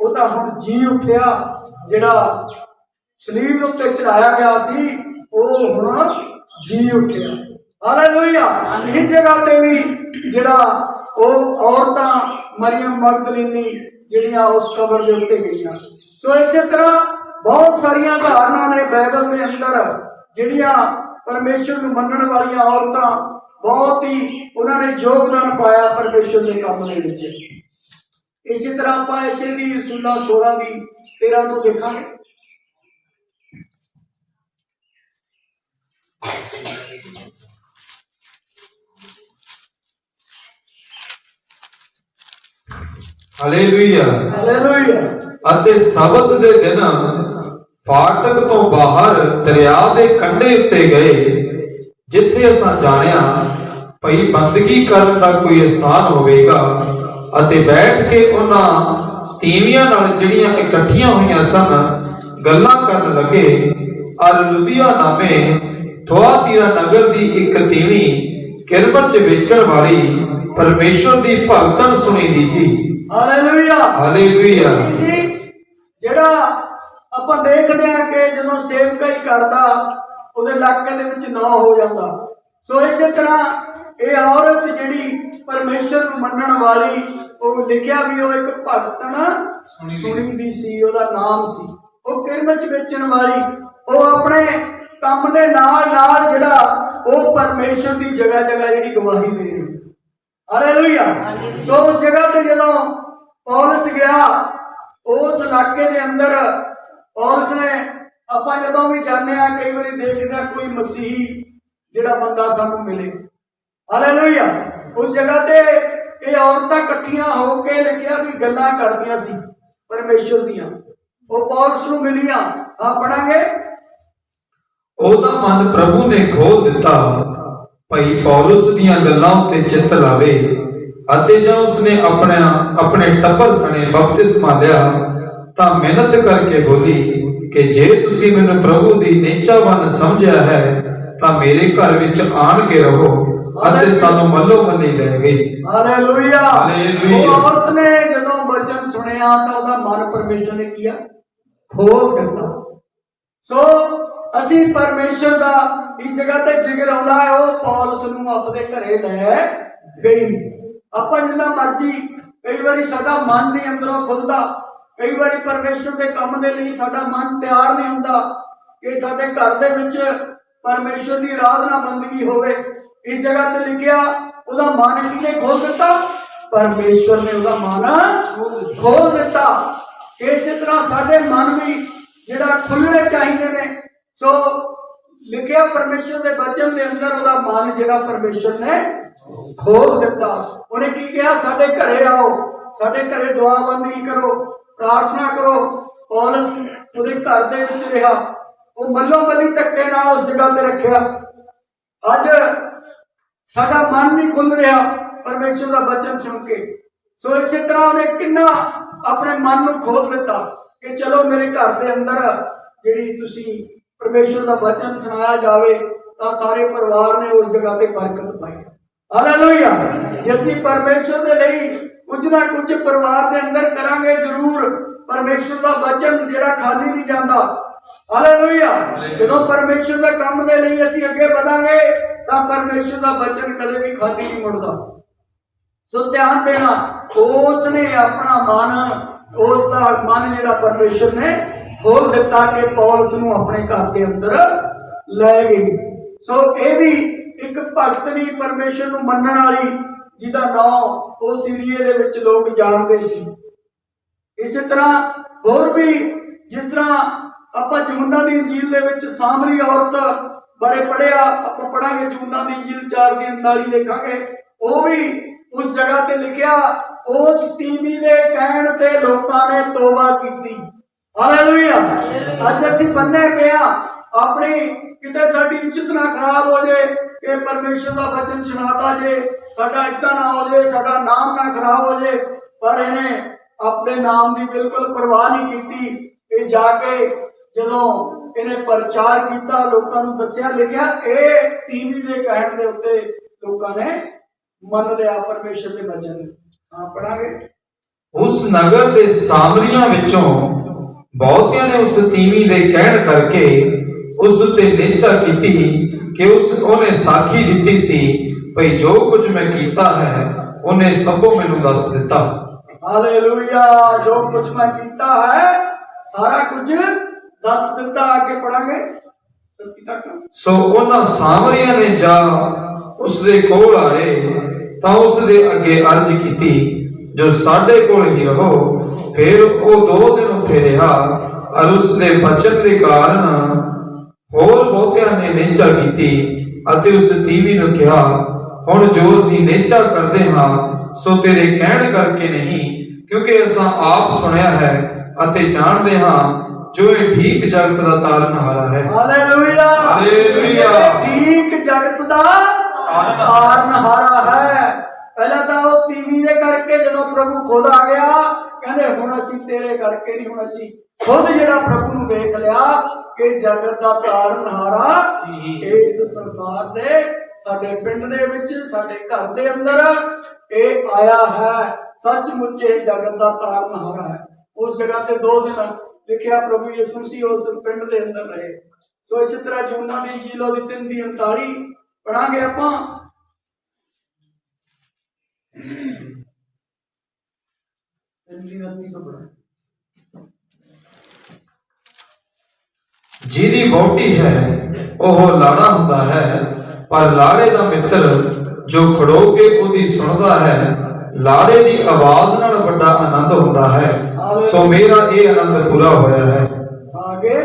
ਉਹ ਤਾਂ ਹੁਣ ਜੀ ਉੱਠਿਆ ਜਿਹੜਾ ਸਲੀਬ ਉੱਤੇ ਚੜਾਇਆ ਗਿਆ ਸੀ ਉਹ ਹੁਣ ਜੀ ਉੱਠਿਆ। ਹਾਲੇਲੂਇਆ। ਇਸ ਜਗ੍ਹਾ ਤੇ ਵੀ ਜਿਹੜਾ ਉਹ ਔਰਤਾਂ ਮਰੀਮ ਮਗਦਲੀਨੀ ਜਿਹੜੀਆਂ ਉਸ ਕਬਰ ਦੇ ਉੱਤੇ ਗਈਆਂ। ਸੋ ਇਸੇ ਤਰ੍ਹਾਂ ਬਹੁਤ ਸਾਰੀਆਂ ਧਾਰਨਾ ਨੇ ਬਾਈਬਲ ਦੇ ਅੰਦਰ ਜਿਹੜੀਆਂ ਪਰਮੇਸ਼ਰ ਨੂੰ ਮੰਨਣ ਵਾਲੀਆਂ ਔਰਤਾਂ ਬਹੁਤ ਹੀ ਉਹਨਾਂ ਨੇ ਯੋਗਦਾਨ ਪਾਇਆ ਪਰਮੇਸ਼ਰ ਦੇ ਕੰਮ ਦੇ ਵਿੱਚ। ਇਸੇ ਤਰ੍ਹਾਂ ਆਪਾਂ ਇਸੇ ਦੀ ਰਸੂਲਾਂ 16 ਦੀ 13 ਤੋਂ ਦੇਖਾਂਗੇ। ਹਾਲੇਲੂਇਆ ਹਾਲੇਲੂਇਆ ਅਤੇ ਸਬਤ ਦੇ ਦਿਨ ਫਾਟਕ ਤੋਂ ਬਾਹਰ ਦਰਿਆ ਦੇ ਕੰਢੇ ਉੱਤੇ ਗਏ ਜਿੱਥੇ ਅਸਾਂ ਜਾਣਿਆ ਭਈ ਬੰਦਗੀ ਕਰਨ ਦਾ ਕੋਈ ਸਥਾਨ ਹੋਵੇਗਾ ਅਤੇ ਬੈਠ ਕੇ ਉਹਨਾਂ ਤੀਵੀਆਂ ਨਾਲ ਜਿਹੜੀਆਂ ਇਕੱਠੀਆਂ ਹੋਈਆਂ ਸਨ ਗੱਲਾਂ ਕਰਨ ਲੱਗੇ ਅਰ ਲੁਧਿਆ ਨਾਮੇ ਥੋਆਤੀਰਾ ਨਗਰ ਦੀ ਇੱਕ ਤੀਵੀ ਕਿਰਬਨ ਚ ਵੇਚਣ ਵਾਲੀ ਪਰਮੇਸ਼ਵਰ ਦੀ ਭਗਤਨ ਸੁਣੀਦੀ ਸੀ। ਹਾਲੇਲੂਇਆ। ਹਾਲੇਲੂਇਆ। ਜਿਹੜਾ ਆਪਾਂ ਦੇਖਦੇ ਆ ਕਿ ਜਦੋਂ ਸੇਵਕਾ ਹੀ ਕਰਦਾ ਉਹਦੇ ਇਲਾਕੇ ਦੇ ਵਿੱਚ ਨਾ ਹੋ ਜਾਂਦਾ। ਸੋ ਇਸੇ ਤਰ੍ਹਾਂ ਇਹ ਔਰਤ ਜਿਹੜੀ ਪਰਮੇਸ਼ਰ ਨੂੰ ਮੰਨਣ ਵਾਲੀ ਉਹ ਲਿਖਿਆ ਵੀ ਉਹ ਇੱਕ ਭਗਤਣ ਸੁਣੀ ਦੀ ਸੀ ਉਹਦਾ ਨਾਮ ਸੀ। ਉਹ ਕਿਰਮਚ ਵੇਚਣ ਵਾਲੀ ਉਹ ਆਪਣੇ ਕੰਮ ਦੇ ਨਾਲ ਨਾਲ ਜਿਹੜਾ ਉਹ ਪਰਮੇਸ਼ਰ ਦੀ ਜਗ੍ਹਾ ਜਗ੍ਹਾ ਜਿਹੜੀ ਗਵਾਹੀ ਦੇ ਰਹੀ। ਹਾਲੇਲੂਇਆ। ਸੋ ਉਸ ਜਗ੍ਹਾ ਤੇ ਜਦੋਂ ਪੌਲਸ ਗਿਆ ਉਸ ਇਲਾਕੇ ਦੇ ਅੰਦਰ ਪੌਲਸ ਨੇ ਆਪਾਂ ਜਦੋਂ ਵੀ ਜਾਂਦੇ ਆ ਕਈ ਵਾਰੀ ਦੇਖਦੇ ਕੋਈ ਮਸੀਹੀ ਜਿਹੜਾ ਬੰਦਾ ਸਾਨੂੰ ਮਿਲੇ। ਹਾਲੇਲੂਇਆ ਉਸ ਜਗ੍ਹਾ ਤੇ ਇਹ ਔਰਤਾਂ ਇਕੱਠੀਆਂ ਹੋ ਕੇ ਲਿਖਿਆ ਵੀ ਗੱਲਾਂ ਕਰਦੀਆਂ ਸੀ ਪਰਮੇਸ਼ਰ ਦੀਆਂ। ਉਹ ਪੌਲਸ ਨੂੰ ਮਿਲੀਆਂ ਆ ਪੜਾਂਗੇ ਉਹਦਾ ਮਨ ਪ੍ਰਭੂ ਨੇ ਖੋਲ ਦਿੱਤਾ, ਭਈ ਪੌਲਸ ਦੀਆਂ ਗੱਲਾਂ ਉੱਤੇ ਚਿੱਤ ਲਾਵੇ ਅਤੇ ਜਾਂ ਉਸਨੇ ਆਪਣਾ, ਆਪਣੇ ਟੱਬਰ ਸਣੇ ਬਪਤਿਸਮਾ ਲਿਆ, ਤਾਂ ਮਿਹਨਤ ਕਰਕੇ ਬੋਲੀ ਕਿ ਜੇ ਤੁਸੀਂ ਮੈਨੂੰ ਪ੍ਰਭੂ ਦੀ ਨੇਚਾਵਨ ਸਮਝਿਆ ਹੈ, ਤਾਂ ਮੇਰੇ ਘਰ ਵਿੱਚ ਆਣ ਕੇ ਰਹੋ। ਅਤੇ ਸਾਨੂੰ ਮੱਲੋ ਮੱਲੀ ਲੈ ਗਈ ਹਾਲੇਲੂਇਆ। ਹਾਲੇਲੂਇਆ। ਉਹ ਔਰਤ ਨੇ ਜਦੋਂ ਵਚਨ ਸੁਣਿਆ ਤਾਂ ਉਹਦਾ ਮਨ ਪਰਮੇਸ਼ਰ ਨੇ ਕੀਆ ਖੋਲ ਦਿੱਤਾ। ਸੋ ਅਸੀਂ ਪਰਮੇਸ਼ਰ ਦਾ ਇਸ ਜਗ੍ਹਾ ਤੇ ਜ਼ਿਕਰ ਆਉਂਦਾ ਹੈ ਉਹ ਪੌਲਸ ਨੂੰ ਆਪਣੇ ਘਰੇ ਲੈ ਗਈ। ਆਪਾਂ ਜਿੰਨਾ ਮਰਜ਼ੀ ਕਈ ਵਾਰੀ ਸਾਡਾ ਮਨ ਨਹੀਂ ਅੰਦਰੋਂ ਖੁੱਲਦਾ। ਕਈ ਵਾਰੀ ਪਰਮੇਸ਼ਰ ਦੇ ਕੰਮ ਦੇ ਲਈ ਸਾਡਾ ਮਨ ਤਿਆਰ ਨਹੀਂ ਹੁੰਦਾ ਕਿ ਸਾਡੇ ਘਰ ਦੇ ਵਿੱਚ ਪਰਮੇਸ਼ਰ ਦੀ ਆਰਾਧਨਾ ਬੰਦਗੀ ਹੋਵੇ। ਇਸ ਜਗ੍ਹਾ ਤੇ ਲਿਖਿਆ, ਉਹਦਾ ਮਨ ਕਿਹਨੇ ਖੋਲ ਦਿੱਤਾ? ਪਰਮੇਸ਼ਰ ਨੇ ਉਹਦਾ ਮਨ ਖੋਲ ਦਿੱਤਾ। ਇਸੇ ਤਰ੍ਹਾਂ ਸਾਡੇ ਮਨ ਵੀ ਜਿਹੜਾ ਖੁੱਲਣੇ ਚਾਹੀਦੇ ਨੇ। ਸੋ ਲਿਖਿਆ ਪਰਮੇਸ਼ਰ ਦੇ ਬਚਨ ਦੇ ਅੰਦਰ ਉਹਦਾ ਮਨ ਜਿਹੜਾ ਪਰਮੇਸ਼ਰ ਨੇ ਖੋਲ ਦਿੱਤਾ। ਉਹਨੇ ਕੀ ਕਿਹਾ? ਸਾਡੇ ਘਰੇ ਆਓ। ਸਾਡੇ ਘਰੇ ਦੁਆ ਬੰਦਗੀ ਕਰੋ। ਪ੍ਰਾਰਥਨਾ ਕਰੋ। ਪੌਲਸ ਉਹਦੇ ਘਰ ਦੇ ਵਿੱਚ ਰਿਹਾ। ਉਹ ਮੱਲੋ ਮੱਲੀ ਧੱਕੇ ਨਾਲ ਉਸ ਜਗ੍ਹਾ ਤੇ ਰੱਖਿਆ। ਅੱਜ ਸਾਡਾ ਮਨ ਨਹੀਂ ਖੁੱਲ ਰਿਹਾ ਪਰਮੇਸ਼ਰ ਦਾ ਬਚਨ ਸੁਣ ਕੇ। ਸੋ ਇਸੇ ਤਰ੍ਹਾਂ ਉਹਨੇ ਕਿੰਨਾ ਆਪਣੇ ਮਨ ਨੂੰ ਖੋਲ ਦਿੱਤਾ ਕਿ ਚਲੋ ਮੇਰੇ ਘਰ ਦੇ ਅੰਦਰ ਜਿਹੜੀ ਤੁਸੀਂ ਪਰਮੇਸ਼ਵਰ ਦਾ ਵਚਨ ਸੁਣਾਇਆ ਜਾਵੇ, ਤਾਂ ਸਾਰੇ ਪਰਿਵਾਰ ਨੇ ਉਸ ਜਗ੍ਹਾ ਤੇ ਬਰਕਤ ਪਾਈ। ਹਾਲੇਲੂਇਆ ਜੇ ਅਸੀਂ ਪਰਮੇਸ਼ਵਰ ਦੇ ਲਈ ਕੁਝ ਨਾ ਕੁਝ ਪਰਿਵਾਰ ਦੇ ਅੰਦਰ ਕਰਾਂਗੇ ਜ਼ਰੂਰ ਪਰਮੇਸ਼ਵਰ ਦਾ ਵਚਨ ਜਿਹੜਾ ਖਾਲੀ ਨਹੀਂ ਜਾਂਦਾ ਹਾਲੇਲੂਇਆ ਜਦੋਂ ਪਰਮੇਸ਼ਵਰ ਦੇ ਕੰਮ ਦੇ ਲਈ ਅਸੀਂ ਅੱਗੇ ਵਧਾਂਗੇ ਤਾਂ ਪਰਮੇਸ਼ਵਰ ਦਾ ਵਚਨ ਕਦੇ ਵੀ ਖਾਲੀ ਨਹੀਂ ਮੁੜਦਾ। ਸੋ ਧਿਆਨ ਦੇਣਾ ਉਸ ਨੇ ਆਪਣਾ ਮਨ ਉਸ ਦਾ ਮਨ ਜਿਹੜਾ ਪਰਮੇਸ਼ਰ ਨੇ ਖੋਲ ਦਿੱਤਾ ਕਿ ਪੌਲਸ ਨੂੰ ਆਪਣੇ ਘਰ ਦੇ ਅੰਦਰ ਲੈ ਗਈ। ਸੋ ਇਹ ਵੀ ਇੱਕ ਭਗਤਣੀ ਪਰਮੇਸ਼ਰ ਨੂੰ ਮੰਨਣ ਵਾਲੀ ਜਿਹਦਾ ਨਾਮ ਉਹ ਸੀਰੀਏ ਦੇ ਵਿੱਚ ਲੋਕ ਜਾਣਦੇ ਸੀ। ਇਸੇ ਤਰ੍ਹਾਂ ਹੋਰ ਵੀ ਜਿਸ ਤਰ੍ਹਾਂ ਆਪਾਂ ਜੂਨਾ ਦੀ ਇੰਜੀਲ ਦੇ ਵਿੱਚ ਸਾਮਰੀ ਔਰਤ ਬਾਰੇ ਪੜਿਆ ਆਪਾਂ ਪੜਾਂਗੇ ਜੂਨਾ ਦੀ ਇੰਜੀਲ 4 ਦੀ 39 ਦੇਖਾਂਗੇ। ਉਹ ਵੀ ਉਸ ਜਗ੍ਹਾ ਤੇ ਲਿਖਿਆ, ਉਸ ਤੀਮੀ ਦੇ ਕਹਿਣ ਤੇ ਲੋਕਾਂ ਨੇ ਤੋਬਾ ਕੀਤੀ। ਹਾਲੇਲੂਇਆ। ਅੱਜ ਅਸੀਂ ਬੰਨੇ ਪਿਆ ਆਪਣੀ ਕਿਤੇ ਸਾਡੀ ਇੱਜ਼ਤ ਨਾ ਖਰਾਬ ਹੋ ਜੇ, ਕਿ ਪਰਮੇਸ਼ਰ ਦਾ ਵਚਨ ਸੁਣਾਤਾ ਜੇ, ਸਾਡਾ ਇਦਾਂ ਨਾ ਹੋ ਜੇ, ਸਾਡਾ ਨਾਮ ਨਾ ਖਰਾਬ ਹੋ ਜੇ, ਪਰ ਇਹਨੇ ਆਪਣੇ ਨਾਮ ਦੀ ਬਿਲਕੁਲ ਪਰਵਾਹ ਨਹੀਂ ਕੀਤੀ ਇਹ ਜਾ ਕੇ ਜਦੋਂ ਇਹਨੇ ਪ੍ਰਚਾਰ ਕੀਤਾ ਲੋਕਾਂ ਨੂੰ ਦੱਸਿਆ ਲਿਖਿਆ ਇਹ ਟੀਵੀ ਦੇ ਕਹਿਣ ਦੇ ਉੱਤੇ ਲੋਕਾਂ ਨੇ ਮੰਨ ਲਿਆ ਪਰਮੇਸ਼ਰ ਦੇ ਵਚਨ ਨੂੰ। ਹਾਂ ਪੜਾਂਗੇ ਉਸ ਨਗਰ ਦੇ ਸਾਮਰੀਆਂ ਵਿੱਚੋਂ ਬਹੁਤਿਆਂ ਨੇ ਉਸ ਤੀਵੀ ਦੇ ਕਹਿਣ ਕਰਕੇ ਉਸ ਉੱਤੇ ਨੇਚਾ ਕੀਤੀ ਕਿ ਉਸ ਉਹਨੇ ਸਾਖੀ ਦਿੱਤੀ ਸੀ ਭਈ ਜੋ ਕੁਝ ਮੈਂ ਕੀਤਾ ਹੈ ਉਹਨੇ ਸਭੋ ਮੈਨੂੰ ਦੱਸ ਦਿੱਤਾ। ਹਾਲੇਲੂਇਆ ਜੋ ਕੁਝ ਮੈਂ ਕੀਤਾ ਹੈ ਸਾਰਾ ਕੁਝ ਦੱਸ ਦਿੱਤਾ, ਅੱਗੇ ਪੜਾਂਗੇ ਸੱਤੀ ਤੱਕ ਸੋ ਉਹਨਾਂ ਸਾਮਰੀਆਂ ਨੇ ਜਾ ਉਸ ਦੇ ਕੋਲ ਆਏ, ਤਾਂ ਉਸ ਦੇ ਅੱਗੇ ਅਰਜ਼ ਕੀਤੀ, ਜੋ ਸਾਡੇ ਕੋਲ ਹੀ ਰਹੋ, ਫਿਰ ਉਹ ਦੋ ਦਿਨ ਉੱਥੇ ਰਿਹਾ। ਅਰ ਉਸ ਦੇ ਬਚਨ ਦੇ ਕਾਰਨ ਹੋਰ ਬਹੁਤਿਆਂ ਨੇ ਨੇਚਾ ਕੀਤੀ ਅਤੇ ਉਸ ਤੀਵੀ ਨੂੰ ਕਿਹਾ, ਹੁਣ ਜੋ ਅਸੀਂ ਨੇਚਾ ਕਰਦੇ ਹਾਂ, ਸੋ ਤੇਰੇ ਕਹਿਣ ਕਰਕੇ ਨਹੀਂ, ਕਿਉਂਕਿ ਅਸਾਂ ਆਪ ਸੁਣਿਆ ਹੈ ਅਤੇ ਜਾਣਦੇ ਹਾਂ ਜੋ ਇਹ ਠੀਕ ਜਗਤ ਦਾ ਤਾਰਨਹਾਰਾ ਹੈ। ਹਾਲੇਲੂਇਆ। ਹਾਲੇਲੂਇਆ। ਠੀਕ ਜਗਤ ਦਾ ਤਾਰਨਹਾਰਾ ਹੈ। ਪਹਿਲਾਂ ਤਾਂ ਉਹ ਤੀਵੀ ਦੇ ਕਰਕੇ ਜਦੋਂ ਪ੍ਰਭੂ ਖੁਦ ਆ ਗਿਆ ਕਹਿੰਦੇ ਹੁਣ ਅਸੀਂ ਤੇਰੇ ਕਰਕੇ ਨਹੀਂ ਹੁਣ ਅਸੀਂ ਖੁਦ ਜਿਹੜਾ ਪ੍ਰਭੂ ਨੂੰ ਵੇਖ ਲਿਆ ਕਿ ਜਗਤ ਦਾ ਤਾਰਨਹਾਰਾ ਇਸ ਸੰਸਾਰ ਦੇ ਸਾਡੇ ਪਿੰਡ ਦੇ ਵਿੱਚ ਸਾਡੇ ਘਰ ਦੇ ਅੰਦਰ ਇਹ ਆਇਆ ਹੈ। ਸੱਚਮੁੱਚ ਇਹ ਜਗਤ ਦਾ ਤਾਰਨਹਾਰਾ ਹੈ। ਉਸ ਜਗ੍ਹਾ ਤੇ ਦੋ ਦਿਨ ਲਿਖਿਆ ਪ੍ਰਭੂ ਯਿਸੂ ਸੀ, ਉਸ ਪਿੰਡ ਦੇ ਅੰਦਰ ਰਹੇ। ਸੋ ਇਸ ਤਰ੍ਹਾਂ ਜੂਨਾ ਦੀ ਜੀਲੋ ਦੀ 3 ਦੀ 39 ਪੜਾਂਗੇ ਆਪਾਂ। ਤਿੰਨ ਦੀ ਜਿਹਦੀ ਵਹੁਟੀ ਹੈ, ਉਹ ਲਾੜਾ ਹੁੰਦਾ ਹੈ, ਪਰ ਲਾੜੇ ਦਾ ਮਿੱਤਰ ਜੋ ਖੜੋ ਕੇ ਉਹਦੀ ਸੁਣਦਾ ਹੈ, ਲਾੜੇ ਦੀ ਆਵਾਜ਼ ਨਾਲ ਵੱਡਾ ਆਨੰਦ ਹੁੰਦਾ ਹੈ। ਸੋ ਮੇਰਾ ਇਹ ਆਨੰਦ ਪੂਰਾ ਹੋਇਆ ਹੈ। ਆਗੇ।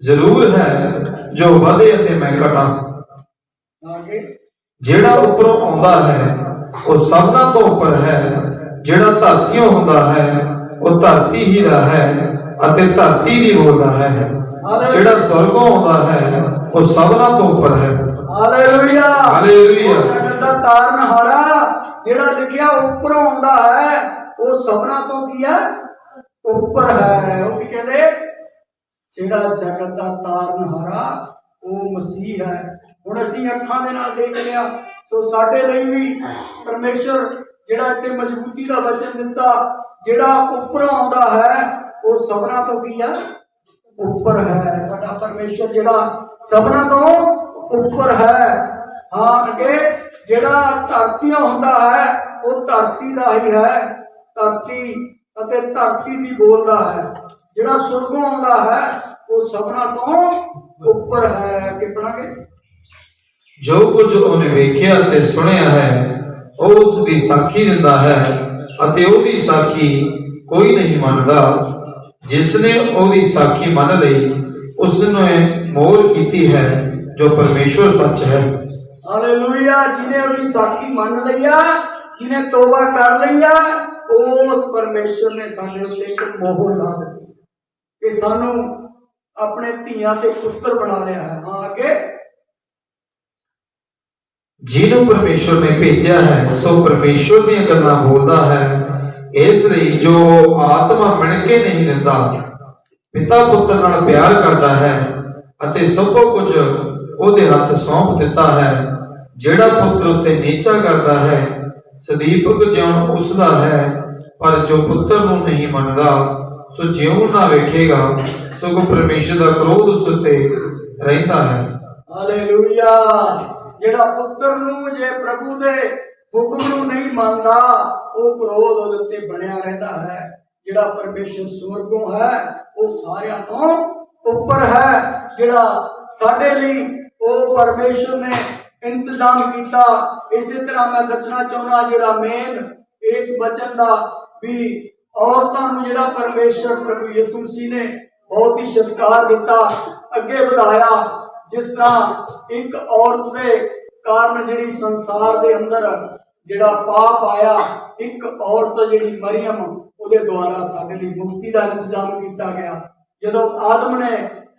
ਜ਼ਰੂਰ ਹੈ ਜੋ ਵਧੇ ਅਤੇ ਮੈਂ ਘਟਾਂ। ਆਗੇ। ਜਿਹੜਾ ਉੱਪਰੋਂ ਆਉਂਦਾ ਹੈ ਉਹ ਸਭਨਾਂ ਤੋਂ ਉੱਪਰ ਹੈ। ਜਿਹੜਾ ਧਰਤੀੋਂ ਹੁੰਦਾ ਹੈ ਉਹ ਧਰਤੀ ਹੀ ਦਾ ਹੈ ਅਤੇ ਧਰਤੀ ਦੀ ਬੋਲਦਾ ਹੈ। ਜਿਹੜਾ ਸਵਰਗੋਂ ਆਉਂਦਾ ਹੈ ਉਹ ਸਭਨਾਂ ਤੋਂ ਉੱਪਰ ਹੈ। ਹਾਲੇਲੂਇਆ। ਹਾਲੇਲੂਇਆ। ਦਾ ਤਾਰਨਹਾਰਾ ਜਿਹੜਾ ਲਿਖਿਆ ਉੱਪਰੋਂ ਆਉਂਦਾ ਹੈ ਉਹ ਸਭਨਾ ਤੋਂ ਕੀ ਹੈ? ਉੱਪਰ ਹੈ, ਉਹ ਕੀ ਕਹਿੰਦੇ? ਜਿਹੜਾ ਜਗਤ ਦਾ ਤਾਰਨਹਾਰਾ ਉਹ ਮਸੀਹ ਹੈ। ਹੁਣ ਅਸੀਂ ਅੱਖਾਂ ਦੇ ਨਾਲ ਦੇਖ ਲਿਆ, ਸੋ ਸਾਡੇ ਲਈ ਵੀ ਪਰਮੇਸ਼ਰ ਜਿਹੜਾ ਇੱਥੇ ਮਜ਼ਬੂਤੀ ਦਾ ਵਚਨ ਦਿੱਤਾ, ਜਿਹੜਾ ਉੱਪਰੋਂ ਆਉਂਦਾ ਹੈ, ਉਹ ਸਭਨਾ ਤੋਂ ਕੀ ਆ? ਉੱਪਰ ਹੈ। ਸਾਡਾ ਪਰਮੇਸ਼ਰ ਜਿਹੜਾ ਸਭਨਾ ਤੋਂ ਉੱਪਰ ਹੈ। ਹਾਂ, ਅੱਗੇ ਜਿਹੜਾ ਧਰਤੀਆਂ ਹੁੰਦਾ ਹੈ, ਉਹ ਧਰਤੀ ਦਾ ਹੀ ਹੈ। ਧਰਤੀ ਅਤੇ ਧਰਤੀ ਦੀ ਬੋਲਦਾ ਹੈ। ਜਿਹੜਾ ਸੁਰਗੋਂ ਆਉਂਦਾ ਹੈ ਉਹ ਸਭਨਾ ਤੋਂ ਉੱਪਰ ਹੈ। ਕਿ ਪੜਾਂਗੇ ਜੋ ਕੁਝ ਉਹਨੇ ਵੇਖਿਆ ਤੇ ਸੁਣਿਆ ਹੈ ਉਹ ਉਸ ਦੀ ਸਾਖੀ ਦਿੰਦਾ ਹੈ ਅਤੇ ਉਹਦੀ ਸਾਖੀ ਕੋਈ ਨਹੀਂ ਮੰਨਦਾ। ਜਿਸ ਨੇ ਉਹਦੀ ਸਾਖੀ ਮੰਨ ਲਈ ਉਸ ਨੇ ਮੋਰ ਕੀਤੀ ਹੈ ਜੋ ਪਰਮੇਸ਼ਵਰ ਸੱਚ ਹੈ। ਹਾਲੇਲੂਇਆ ਜਿਨੇ ਉਹਦੀ ਸਾਖੀ ਮੰਨ ਲਈਆ ਜਿਨੇ ਤੋਬਾ ਕਰ ਲਈਆ ਉਸ ਪਰਮੇਸ਼ਰ ਨੇ ਸਾਡੇ ਉੱਤੇ ਇੱਕ ਮੋਹਰ ਲਾ ਦਿੱਤੀ ਕਿ ਸਾਨੂੰ ਆਪਣੇ ਧੀਆਂ ਤੇ ਪੁੱਤਰ ਬਣਾ ਲਿਆ ਹੈ। ਹਾਂ, ਅੱਗੇ। ਜਿਹਨੂੰ ਪਰਮੇਸ਼ਵਰ ਨੇ ਭੇਜਿਆ ਹੈ, ਸੋ ਪਰਮੇਸ਼ਵਰ ਦੀਆਂ ਗੱਲਾਂ ਬੋਲਦਾ ਹੈ, ਇਸ ਲਈ ਜੋ ਆਤਮਾ ਮਿਣ ਕੇ ਨਹੀਂ ਦਿੰਦਾ, ਪਿਤਾ ਪੁੱਤਰ ਨਾਲ ਪਿਆਰ ਕਰਦਾ ਹੈ ਅਤੇ ਸਭ ਕੁਝ ਉਹਦੇ ਹੱਥ ਸੌਂਪ ਦਿੱਤਾ ਹੈ, ਜਿਹੜਾ ਪੁੱਤਰ ਉੱਤੇ ਨੀਚਾ ਕਰਦਾ ਹੈ ਸਦੀਪਕ ਜਿਉਂ ਉਸ ਦਾ ਹੈ ਪਰ ਜੋ ਪੁੱਤਰ ਨੂੰ ਨਹੀਂ ਮੰਨਦਾ, ਸੋ ਜਿਉ ਨਾ ਵੇਖੇਗਾ ਸਗੋਂ ਪਰਮੇਸ਼ਰ ਦਾ ਕ੍ਰੋਧ ਉਸ ਉੱਤੇ ਰਹਿੰਦਾ ਹੈ। ਹਾਲੇਲੂਇਆ। ਜਿਹੜਾ ਪੁੱਤਰ ਨੂੰ ਜੇ ਪ੍ਰਭੂ ਦੇ ਹੁਕਮ ਨੂੰ ਨਹੀਂ ਮੰਨਦਾ, ਉਹ ਕ੍ਰੋਧ ਉਹਦੇ ਉੱਤੇ ਬਣਿਆ ਰਹਿੰਦਾ ਹੈ। ਜਿਹੜਾ ਪਰਮੇਸ਼ਰ ਸਵਰਗੋਂ ਹੈ, ਉਹ ਸਾਰਿਆਂ ਤੋਂ ਉੱਪਰ ਹੈ। ਜਿਹੜਾ ਸਾਡੇ ਲਈ ਉਹ ਪਰਮੇਸ਼ਰ ਨੇ ਇੰਤਜ਼ਾਮ ਕੀਤਾ, ਇਸੇ ਤਰ੍ਹਾਂ ਮੈਂ ਦੱਸਣਾ ਚਾਹੁੰਦਾ, ਜਿਹੜਾ ਮੇਨ ਇਸ ਬਚਨ ਦਾ ਵੀ ਔਰਤਾਂ ਨੂੰ ਜਿਹੜਾ ਪਰਮੇਸ਼ਰ ਪ੍ਰਭੂ ਯਿਸੂ ਮਸੀਹ ਨੇ ਬਹੁਤ ਹੀ ਸਤਿਕਾਰ ਦਿੱਤਾ, ਅੱਗੇ ਵਧਾਇਆ, ਜਿਸ ਤਰ੍ਹਾਂ ਇੱਕ ਔਰਤ ਦੇ ਕਾਰਨ ਜਿਹੜੀ ਸੰਸਾਰ ਦੇ ਅੰਦਰ ਜਿਹੜਾ ਪਾਪ ਆਇਆ, ਇੱਕ ਔਰਤ ਜਿਹੜੀ ਮਰੀਮ, ਉਹਦੇ ਦੁਆਰਾ ਸਾਡੇ ਲਈ ਮੁਕਤੀ ਦਾ ਇੰਤਜ਼ਾਮ ਕੀਤਾ ਗਿਆ। ਜਦੋਂ ਆਦਮ ਨੇ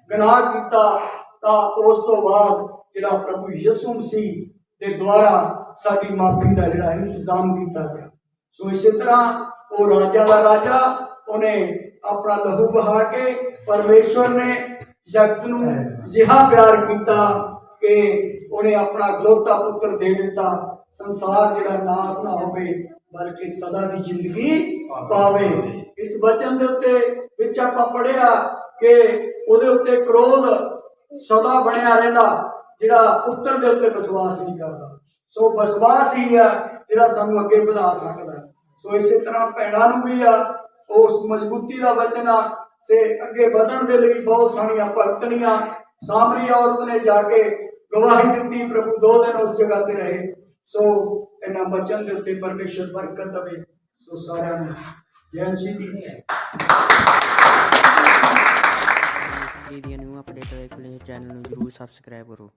ਗੁਨਾਹ ਕੀਤਾ, ਤਾਂ ਉਸ ਤੋਂ ਬਾਅਦ ਜਿਹੜਾ ਪ੍ਰਭੂ ਯਿਸੂ ਮਸੀਹ ਦੇ ਦੁਆਰਾ ਸਾਡੀ ਮਾਫੀ ਦਾ ਜਿਹੜਾ ਇੰਤਜ਼ਾਮ ਕੀਤਾ ਗਿਆ। ਸੋ ਇਸੇ ਤਰ੍ਹਾਂ ਉਹ ਰਾਜਾ ਦਾ ਰਾਜਾ, ਉਹਨੇ ਆਪਣਾ ਲਹੂ ਬਹਾ ਕੇ ਪਰਮੇਸ਼ਵਰ ਨੇ ਜਗਤ ਨੂੰ ਜਿਹਾ ਪਿਆਰ ਕੀਤਾ ਕਿ ਉਹਨੇ ਆਪਣਾ ਗਲੋਤਾ ਪੁੱਤਰ ਦੇ ਦਿੱਤਾ। ਸੰਸਾਰ ਜਿਹੜਾ ਨਾਸ ਨਾ ਹੋਵੇ, ਬਲਕਿ ਸਦਾ ਦੀ ਜ਼ਿੰਦਗੀ ਪਾਵੇ। ਇਸ ਵਚਨ ਦੇ ਉੱਤੇ ਵਿੱਚ ਆਪਾਂ ਪੜਿਆ ਕਿ ਉਹਦੇ ਉੱਤੇ ਕ੍ਰੋਧ ਸਦਾ ਬਣਿਆ ਰਹਿੰਦਾ, ਜਿਹੜਾ ਪੁੱਤਰ ਦੇ ਉੱਤੇ ਵਿਸ਼ਵਾਸ ਨਹੀਂ ਕਰਦਾ। ਸੋ ਵਿਸ਼ਵਾਸ ਹੀ ਆ ਜਿਹੜਾ ਸਾਨੂੰ ਅੱਗੇ ਵਧਾ ਸਕਦਾ। ਸੋ ਇਸੇ ਤਰ੍ਹਾਂ ਭੈਣਾਂ ਨੂੰ ਵੀ ਆ, ਉਸ ਮਜ਼ਬੂਤੀ ਦਾ ਵਚਨ ਆ, ਸੇ ਅੱਗੇ ਵਧਣ ਦੇ ਲਈ ਬਹੁਤ ਸਾਰੀਆਂ ਭਗਤਨੀਆਂ ਸਾਮਰੀ ਔਰਤ ਨੇ ਜਾ ਕੇ ਗਵਾਹੀ ਦਿੱਤੀ ਪ੍ਰਭੂ, ਦੋ ਦਿਨ ਉਸ ਜਗ੍ਹਾ ਤੇ ਰਹੇ। ਸੋ ਇਹਨਾਂ ਬਚਨ ਦੇ ਉੱਤੇ ਪਰਮੇਸ਼ਰ ਬਰਕਤ ਦੇਵੇ। ਸੋ ਸਾਰਿਆਂ ਨੂੰ, ਜੈ ਜੀ ਦੀ। ਇਹਦੀਆਂ ਨਿਊ ਅਪਡੇਟ ਦੇਖਣ ਲਈ ਚੈਨਲ ਨੂੰ ਜਰੂਰ ਸਬਸਕ੍ਰਾਈਬ ਕਰੋ।